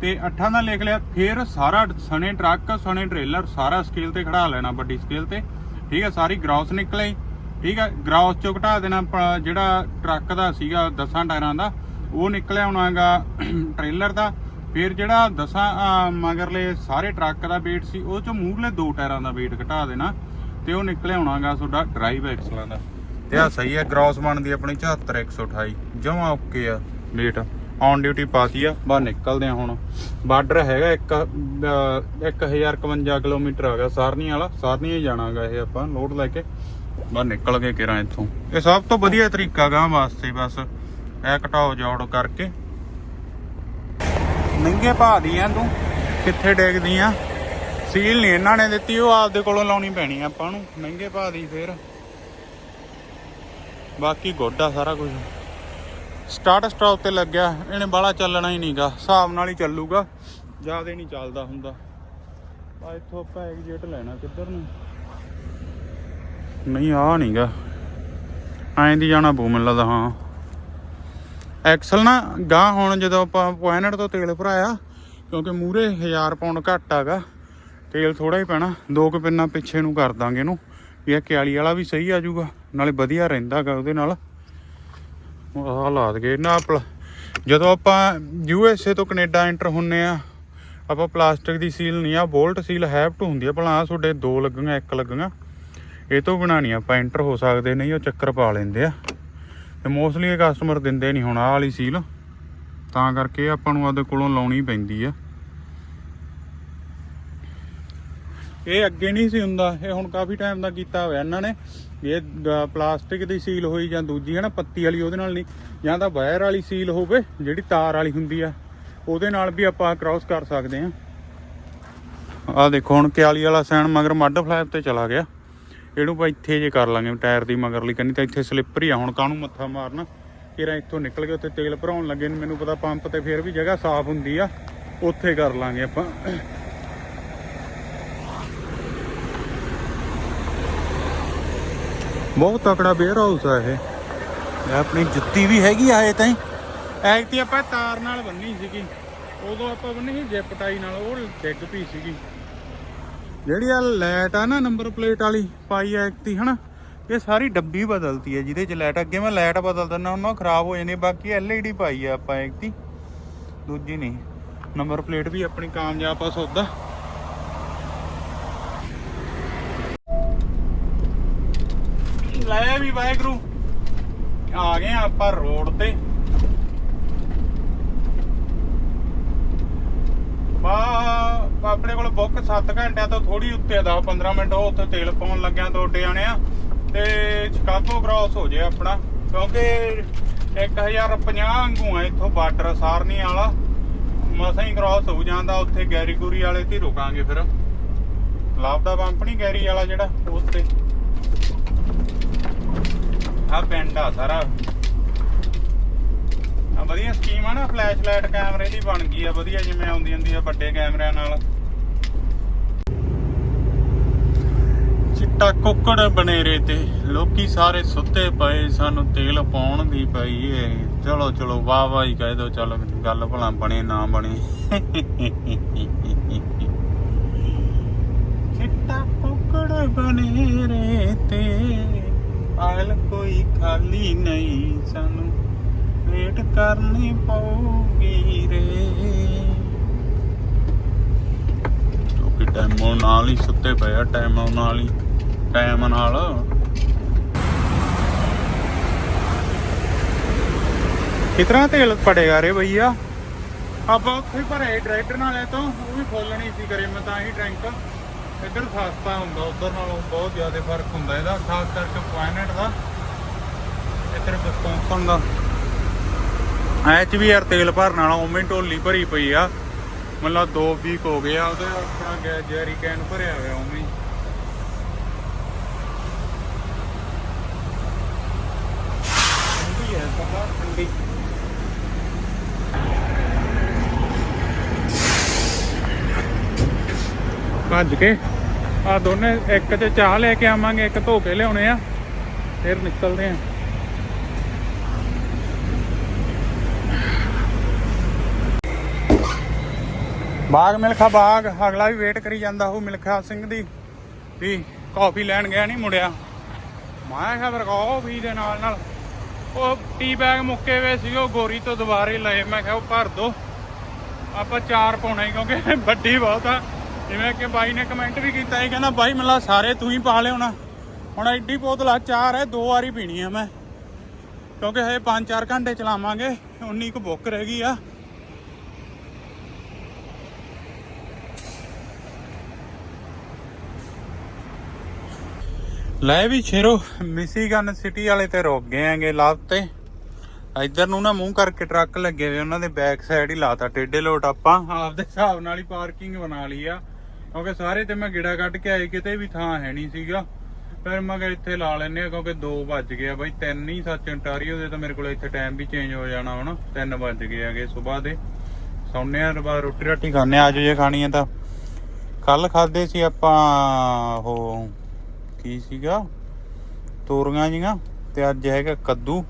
ਤੇ ਅੱਠਾਂ ਦਾ ਲਿਖ ਲਿਆ, ਫਿਰ ਸਾਰਾ ਸਣੇ ਟਰੱਕ, ਸਣੇ ਟ੍ਰੇਲਰ, ਸਾਰਾ ਸਕੇਲ ਤੇ ਖੜਾ ਲੈਣਾ ਵੱਡੀ ਸਕੇਲ ਤੇ। ਠੀਕ ਆ? ਸਾਰੀ ਗ੍ਰੌਸ ਨਿਕਲੇ। ਠੀਕ ਆ ਗ੍ਰੌਸ ਚੋਂ ਘਟਾ ਦੇਣਾ ਪ- ਜਿਹੜਾ ਟਰੱਕ ਦਾ ਸੀਗਾ ਦਸਾਂ ਟਾਇਰਾਂ ਦਾ ਉਹ ਨਿਕਲਿਆ ਹੋਣਾਗਾ ਟ੍ਰੇਲਰ ਦਾ। ਫਿਰ ਜਿਹੜਾ ਦਸਾਂ ਮਗਰਲੇ ਸਾਰੇ ਟਰੱਕ ਦਾ weight ਸੀ ਉਹ ਚੋਂ ਮੂਹਰਲੇ ਦੋ ਟਾਇਰਾਂ ਦਾ weight ਘਟਾ ਦੇਣਾ ਤੇ ਉਹ ਨਿਕਲਿਆ ਹੋਣਾਗਾ ਤੁਹਾਡਾ ਡਰਾਈਵ ਐਕਸਲਾਂ ਦਾ ਤੇ ਆ ਸਹੀ ਹੈ ਗ੍ਰੌਸ ਬਣਦੀ ਆਪਣੀ 74 128 ਜਮਾ ਓਕੇ ਆ weight ਔਨ ਡਿਊਟੀ ਪਾਤੀ ਆ ਬਾ ਨਿਕਲਦੇ ਆ ਹੁਣ। ਬਾਰਡਰ ਹੈਗਾ ਇੱਕ ਅਹ, 1051 ਕਿਲੋਮੀਟਰ ਹੈਗਾ ਸਾਰਨੀ ਵਾਲਾ ਸਾਰਨੀ ਹੀ ਜਾਣਾਗਾ ਇਹ ਆਪਾਂ ਲੋਡ ਲੈ ਕੇ। ਬਾ ਨਿਕਲ ਗਏ ਕਿਰਾਂ ਇੱਥੋਂ। ਇਹ ਸਭ ਤੋਂ ਵਧੀਆ ਤਰੀਕਾ ਗਾਂ ਵਾਸਤੇ ਬਸ, ਇਹ ਘਟਾਓ ਜੋੜ ਕਰਕੇ। ਮਹਿੰਗੇ ਭਾਅ ਦੀ ਆ ਤੂੰ, ਕਿੱਥੇ ਡੇਗਦੀ ਆ? ਸੀਲ ਨਹੀਂ ਇਹਨਾਂ ਨੇ ਦਿੱਤੀ, ਉਹ ਆਪਦੇ ਕੋਲੋਂ ਲਾਉਣੀ ਪੈਣੀ ਆ ਆਪਾਂ ਨੂੰ ਮਹਿੰਗੇ ਭਾਅ ਦੀ ਫੇਰ। ਬਾਕੀ ਗੋਡਾ ਸਾਰਾ ਕੁਝ। ਸਟਾਰਟ ਸਟਾਪ ਤੇ ਲੱਗਿਆ, ਇਹਨੇ ਬਾਲਾ ਚੱਲਣਾ ਹੀ ਨਹੀਂਗਾ ਹਿਸਾਬ ਨਾਲ ਹੀ ਚੱਲੂਗਾ। ਜ਼ਿਆਦਾ ਨਹੀਂ ਚੱਲਦਾ ਹੁੰਦਾ। ਆ ਇੱਥੋਂ ਆਪਾਂ ਐਗਜ਼ਿਟ ਲੈਣਾ ਕਿੱਧਰ ਨੂੰ? ਨਹੀਂ ਆ ਨਹੀਂਗਾ ਐਂ ਦੀ ਜਾਣਾ ਪਊ ਮੈਨੂੰ ਲੱਗਦਾ, ਹਾਂ। ਐਕਸਲ ਨਾ ਗਾਂ ਹੁਣ ਜਦੋਂ ਆਪਾਂ ਪੁਆਇੰਟ ਤੋਂ ਤੇਲ ਭਰਾਇਆ, ਕਿਉਂਕਿ ਮੂਰੇ 1000 ਪਾਉਂਡ ਘੱਟ ਆਗਾ ਤੇਲ ਥੋੜਾ ਹੀ ਪੈਣਾ, ਦੋ ਕੁ ਪਿੰਨਾਂ ਪਿੱਛੇ ਨੂੰ ਕਰ ਦਾਂਗੇ ਇਹਨੂੰ। ਵੀ ਇਹ 41 ਵਾਲਾ ਵੀ ਸਹੀ ਆ ਜਾਊਗਾ, ਨਾਲੇ ਵਧੀਆ ਰਹਿੰਦਾਗਾ ਉਹਦੇ ਨਾਲ। ਉਹ ਹਾਲਾਤ ਗਏ ਨਾ ਜਦੋਂ ਆਪਾਂ ਯੂ ਐਸ ਏ ਤੋਂ ਕੈਨੇਡਾ ਐਂਟਰ ਹੁੰਨੇ ਆ, ਆਪਾਂ ਪਲਾਸਟਿਕ ਦੀ ਸੀਲ ਨਹੀਂ ਆ ਬੋਲਟ ਸੀਲ ਹੈਵ ਟੂ ਹੁੰਦੀ ਆ, ਭਲਾ ਤੁਹਾਡੇ ਦੋ ਲੱਗੀਆਂ, ਇੱਕ ਲੱਗੀਆਂ। ਇਹ ਤੋਂ ਬਿਨਾਂ ਨਹੀਂ ਆਪਾਂ ਐਂਟਰ ਹੋ ਸਕਦੇ, ਨਹੀਂ ਉਹ ਚੱਕਰ ਪਾ ਲੈਂਦੇ ਆ। ਤੇ ਮੋਸਟਲੀ ਇਹ ਕਸਟਮਰ ਦਿੰਦੇ ਨਹੀਂ ਹੁਣ, ਆਹ ਵਾਲੀ ਸੀਲ ਤਾਂ ਕਰਕੇ ਆਪਾਂ ਨੂੰ ਆਪਦੇ ਕੋਲੋਂ ਲਾਉਣੀ ਪੈਂਦੀ ਆ। ਇਹ ਅੱਗੇ ਨਹੀਂ ਸੀ ਹੁੰਦਾ, ਇਹ ਹੁਣ ਕਾਫੀ ਟਾਈਮ ਦਾ ਕੀਤਾ ਹੋਇਆ ਇਹਨਾਂ ਨੇ। ਇਹ ਪਲਾਸਟਿਕ ਦੀ ਸੀਲ ਹੋਈ ਜਾਂ ਦੂਜੀ ਹੈ ਨਾ ਪੱਤੀ ਵਾਲੀ ਉਹਦੇ ਨਾਲ ਨਹੀਂ। ਜਾਂ ਤਾਂ ਵਾਇਰ ਵਾਲੀ ਸੀਲ ਹੋਵੇ, ਜਿਹੜੀ ਤਾਰ ਵਾਲੀ ਹੁੰਦੀ ਆ। ਉਹਦੇ ਨਾਲ ਵੀ ਆਪਾਂ ਕ੍ਰਾਸ ਕਰ ਸਕਦੇ ਆ। ਆ ਦੇਖੋ, ਹੁਣ ਕਿਆਲੀ ਵਾਲਾ ਸੈਨ ਮਗਰ ਮੱਡ ਫਲੈਪ ਤੇ ਚਲਾ ਗਿਆ। ਇਹਨੂੰ ਆਪਾਂ ਇੱਥੇ ਜੇ ਕਰ ਲਾਂਗੇ, ਟਾਇਰ ਦੀ ਮਗਰਲੀ ਕੰਨੀ ਤਾਂ ਇੱਥੇ ਸਲਿੱਪਰ ਹੀ ਆ, ਹੁਣ ਕਾਹਨੂੰ ਮੱਥਾ ਮਾਰਨਾ? ਕਿਰਾ ਇੱਥੋਂ ਨਿਕਲ ਕੇ ਉੱਥੇ ਤੇਲ ਭਰਾਉਣ ਲੱਗੇ ਨੂੰ, ਮੈਨੂੰ ਪਤਾ ਪੰਪ ਤੇ ਫਿਰ ਵੀ ਜਗ੍ਹਾ ਸਾਫ਼ ਹੁੰਦੀ ਆ, ਉੱਥੇ ਕਰ ਲਾਂਗੇ ਆਪਾਂ। ਬਹੁਤ ਤਕੜਾ ਬੇਅਰ ਹਾਊਸ ਆ ਇਹ। ਆਪਣੀ ਜੁੱਤੀ ਵੀ ਹੈਗੀ ਆ ਇਹ ਤਾਂ ਐਕਟੀ ਆਪਾਂ ਤਾਰ ਨਾਲ ਬੰਨੀ ਸੀਗੀ। ਉਦੋਂ ਆਪਾਂ ਬੰਨੀ ਸੀ, ਜਿਪ ਟਾਈ ਨਾਲ, ਉਹ ਡਿੱਗ ਪਈ ਸੀਗੀ। ਜਿਹੜੀ ਆ ਲਾਈਟ ਆ ਨਾ ਨੰਬਰ ਪਲੇਟ ਵਾਲੀ ਪਾਈ ਐਕਟੀ ਹਨਾ? ਇਹ ਸਾਰੀ ਡੱਬੀ ਬਦਲਤੀ ਹੈ ਜਿਹਦੇ ਚ ਲਾਈਟ ਅੱਗੇ ਮੈਂ ਲਾਈਟ ਬਦਲ ਦਿੰਦਾ ਉਹਨਾਂ ਖਰਾਬ ਹੋ ਜਾਂਦੀ ਬਾਕੀ ਐਲਈਡੀ ਪਾਈ ਆ ਆਪਾਂ ਐਕਟੀ ਦੂਜੀ ਨਹੀਂ। ਨੰਬਰ ਪਲੇਟ ਵੀ ਆਪਣੀ ਕਾਮਯਾਬ ਆ ਸੌਦਾ। ਲੈ ਵੀ ਵਾਹਿਗੁਰੂ, ਆ ਗਏ ਆਪਾਂ ਰੋਡ ਤੇ। ਵਾਹ ਆਪਣੇ ਕੋਲ ਬੁੱਕ 7 ਘੰਟਿਆਂ ਤੋਂ ਥੋੜੀ ਉੱਤੇ 10 15 ਮਿੰਟ ਉਹ ਉੱਥੇ ਤੇਲ ਪਾਉਣ ਲੱਗਿਆ ਦੋ ਜਾਣੇ ਆ, ਤੇ ਸ਼ਿਕਾਗੋ ਕ੍ਰਾਸ ਹੋ ਜੇ ਆਪਣਾ, ਕਿਉਂਕਿ 1050 ਵਾਂਗੂ ਆ ਇੱਥੋਂ ਬਾਰਡਰ ਸਾਰਨੀ ਵਾਲਾ, ਮਸਾਂ ਹੀ ਕ੍ਰਾਸ ਹੋ ਜਾਂਦਾ, ਉੱਥੇ ਗੈਰੀ ਵਾਲੇ ਤੇ ਰੁਕਾਂਗੇ ਫਿਰ। ਲਾਭ ਦਾ ਨਹੀਂ ਗੈਰੀ ਵਾਲਾ ਜਿਹੜਾ, ਉਸ ਤੇ। ਆ ਪਿੰਡ ਆ ਸਾਰਾ। ਆ ਵਧੀਆ ਸਕੀਮ ਆ ਨਾ ਫਲੈਸ਼ ਲਾਈਟ ਕੈਮਰੇ ਦੀ ਬਣ ਗਈ ਆ, ਵਧੀਆ ਜਿਵੇਂ ਆਉਂਦੀ ਹੁੰਦੀ ਆ ਵੱਡੇ ਕੈਮਰਿਆਂ ਨਾਲ। ਚਿੱਟਾ ਕੁੱਕੜ ਬਨੇਰੇ ਤੇ। ਲੋਕੀ ਸਾਰੇ ਸੁੱਤੇ ਪਏ, ਸਾਨੂੰ ਤੇਲ ਪਾਉਣ ਦੀ ਪਈ ਏ। ਚਲੋ ਚਲੋ, ਵਾਹ ਵਾਹ ਹੀ ਕਹਿ ਦੋ ਚੱਲ ਗੱਲ ਭਲਾ ਬਣੇ, ਨਾ ਬਣੇ। ਚਿੱਟਾ ਕੁੱਕੜ ਬਨੇਰੇ ਤੇ, ਆਇਲ ਕੋਈ ਖਾਲੀ ਨਹੀਂ, ਸਾਨੂੰ ਵੇਟ ਕਰਨੀ ਪਊਗੀ ਰੇ। ਕਿਉਂਕਿ ਟਾਈਮ ਨਾਲ ਹੀ ਸੁੱਤੇ ਪਏ ਆ ਟਾਈਮ ਨਾਲ ਹੀ। ਟਾਈਮ ਨਾਲ। ਕਿਤਨਾ ਤੇਲ ਪੜੇਗਾ ਰੇ ਭਈਆ ਆਪਾਂ ਉੱਥੇ ਭਰੇ ਡਾਇਰੈਕਟਰ ਨਾਲੇ ਤੋਂ, ਉਹ ਵੀ ਫੁੱਲ ਸੀ ਕਰੇ ਮੈਂ ਤਾਂ ਹੀ ਟੈਂਕ ਇੱਧਰ ਸਸਤਾ ਹੁੰਦਾ, ਉੱਧਰ ਨਾਲੋਂ ਬਹੁਤ ਜ਼ਿਆਦਾ ਫ਼ਰਕ ਹੁੰਦਾ ਇਹਦਾ, ਖਾਸ ਕਰਕੇ ਪੁਆਇੰਟ ਦਾ। ਇੱਧਰ ਵਿਸਕੌਨਸਨ ਦਾ। ਐਚ ਵੀ ਯਾਰ ਤੇਲ ਭਰਨ ਵਾਲਾ, ਉਵੇਂ ਢੋਲੀ ਭਰੀ ਪਈ ਆ। ਮਤਲਬ 2 ਵੀਕ ਹੋ ਗਏ ਆ, ਉਹਦੇ ਆਪਣਾ ਗੈ ਜੈਰੀ ਕੈਨ ਭਰਿਆ ਹੋਇਆ ਉਵੇਂ ਹੀ ਠੰਡੀ ਹੈ ਸਭਾ ਠੰਡੀ ਭੱਜ ਕੇ ਆ ਦੋਨੇ ਇੱਕ ਤੇ ਚਾਹ ਲੈ ਕੇ ਆਵਾਂਗੇ, ਇੱਕ ਧੋ ਕੇ ਲਿਆਉਣੇ ਆ, ਫਿਰ ਨਿਕਲਦੇ ਆ। ਬਾਗ ਮਿਲਖਾ ਬਾਗ, ਅਗਲਾ ਵੀ ਵੇਟ ਕਰੀ ਜਾਂਦਾ ਉਹ ਮਿਲਖਾ ਸਿੰਘ ਦੀ, ਵੀ ਕਾਫੀ ਲੈਣ ਗਿਆ ਨਹੀਂ ਮੁੜਿਆ ਮੈਂ ਕਿਹਾ ਫਿਰ ਕਾਫੀ ਦੇ ਨਾਲ ਨਾਲ। ਉਹ ਟੀ ਬੈਗ ਮੁੱਕੇ ਵੇ ਸੀ, ਉਹ ਗੋਰੀ ਤੋਂ ਦੁਬਾਰੇ ਲਏ, ਮੈਂ ਕਿਹਾ ਉਹ ਭਰ ਦੋ। ਆਪਾਂ ਚਾਰ ਪਾਉਣਾ ਹੀ ਕਿਉਂਕਿ ਵੱਡੀ ਬਹੁਤ ਆ। ਜਿਵੇਂ ਕਿ ਬਾਈ ਨੇ ਕਮੈਂਟ ਵੀ ਕੀਤਾ ਸੀ, ਕਹਿੰਦਾ ਬਾਈ ਮੱਲਾ ਸਾਰੇ ਤੂੰ ਹੀ ਪਾ ਲਿਆਉਣਾ ਹੁਣ ਐਡੀ ਬੋਤਲ ਚਾਰ ਹੈ, ਦੋ ਵਾਰੀ ਪੀਣੀ ਆ ਮੈਂ। ਕਿਉਂਕਿ ਹਜੇ 5-4 ਘੰਟੇ ਚਲਾਵਾਂਗੇ 19 ਕੁ ਬੁੱਕ ਰਹਿ ਗਈ ਆ। ਲੈ ਵੀ ਛੇਰੋ ਮਿਸੀਗਨ ਸਿਟੀ ਵਾਲੇ ਤੇ ਰੁਕ ਗਏ ਆਂਗੇ ਲਾਭ ਤੇ। ਇੱਧਰ ਨੂੰ ਨਾ ਮੂੰਹ ਕਰਕੇ ਟਰੱਕ ਲੱਗੇ ਹੋਏ, ਉਹਨਾਂ ਦੇ ਬੈਕ ਸਾਈਡ ਹੀ ਲਾਤਾ ਟੇਡੇ ਲੋਟ ਆਪਾਂ, ਆਪਦੇ ਹਿਸਾਬ ਨਾਲ ਹੀ ਪਾਰਕਿੰਗ ਬਣਾ ਲਈ ਆ। ਕਿਉਂਕਿ ਸਾਰੇ ਤੇ ਮੈਂ ਗਿੜਾ ਕੱਢ ਕੇ ਆਏ ਕਿਤੇ ਵੀ ਥਾਂ ਹੈ ਨਹੀਂ ਸੀਗਾ। ਫਿਰ ਮੈਂ ਕਿਹਾ ਇੱਥੇ ਲਾ ਲੈਨੇ ਆ ਕਿਉਂਕਿ 2 ਵੱਜ ਗਏ ਆ ਬਾਈ 3 ਹੀ ਸੱਚ ਅੰਟਾਰੀਓ ਦੇ ਤਾਂ ਮੇਰੇ ਕੋਲ ਇੱਥੇ ਟਾਈਮ ਵੀ ਚੇਂਜ ਹੋ ਜਾਣਾ ਹੁਣ। 3 ਵੱਜ ਗਏ ਆਗੇ ਸਵੇਰ ਦੇ। ਸੌਂਨੇ ਆ ਬਾਅਦ ਰੋਟੀ ਰਾਟੀ ਖਾਣੇ ਆ, ਅੱਜ ਜੇ ਖਾਣੀ ਆ ਤਾਂ। ਕੱਲ ਖਾਦੇ ਸੀ ਆਪਾਂ ਉਹ ਕੀ ਸੀਗਾ? ਤੋਰੀਆਂ ਜੀਆਂ ਤੇ ਅੱਜ ਹੈਗਾ ਕੱਦੂ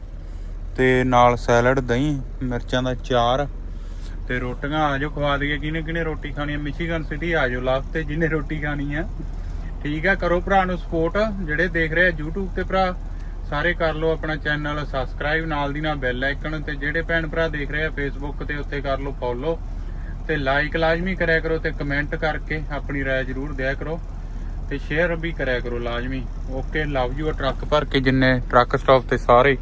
ਤੇ ਨਾਲ ਸੈਲਡ ਦਹੀਂ ਮਿਰਚਾਂ ਦਾ ਚਾਰ। ਤੇ ਰੋਟੀਆਂ ਆ ਜਾਓ, ਖਵਾ ਦਈਏ। ਕਿਹਨੇ ਕਿਹਨੇ ਰੋਟੀ ਖਾਣੀ ਹੈ? ਮਿਸ਼ੀਗਨ ਸਿਟੀ ਆ ਜਾਓ, ਲਾਸਟ ਤੇ ਜਿਹਨੇ ਰੋਟੀ ਖਾਣੀ ਹੈ। ਠੀਕ ਆ ਕਰੋ ਭਰਾ ਨੂੰ ਸਪੋਰਟ ਜਿਹੜੇ ਦੇਖ ਰਹੇ ਆ YouTube ਤੇ ਭਰਾ, ਸਾਰੇ ਕਰ ਲਓ ਆਪਣਾ ਚੈਨਲ ਸਬਸਕ੍ਰਾਈਬ ਨਾਲ ਦੀ ਨਾਲ ਬੈਲ ਆਈਕਨ ਤੇ ਜਿਹੜੇ ਭੈਣ ਭਰਾ ਦੇਖ ਰਹੇ ਆ Facebook ਤੇ ਉੱਤੇ ਕਰ ਲਓ ਫੋਲੋ ਤੇ ਲਾਈਕ ਲਾਜ਼ਮੀ ਕਰਿਆ ਕਰੋ ਤੇ ਕਮੈਂਟ ਕਰਕੇ ਆਪਣੀ ਰਾਏ ਜ਼ਰੂਰ ਦਿਆ ਕਰੋ ਤੇ ਸ਼ੇਅਰ ਵੀ ਕਰਿਆ ਕਰੋ ਲਾਜ਼ਮੀ। ਓਕੇ ਲਵ ਯੂ ਟਰੱਕ ਭਰ ਕੇ ਜਿੰਨੇ ਟਰੱਕ ਸਟਾਪ ਤੇ ਸਾਰੇ।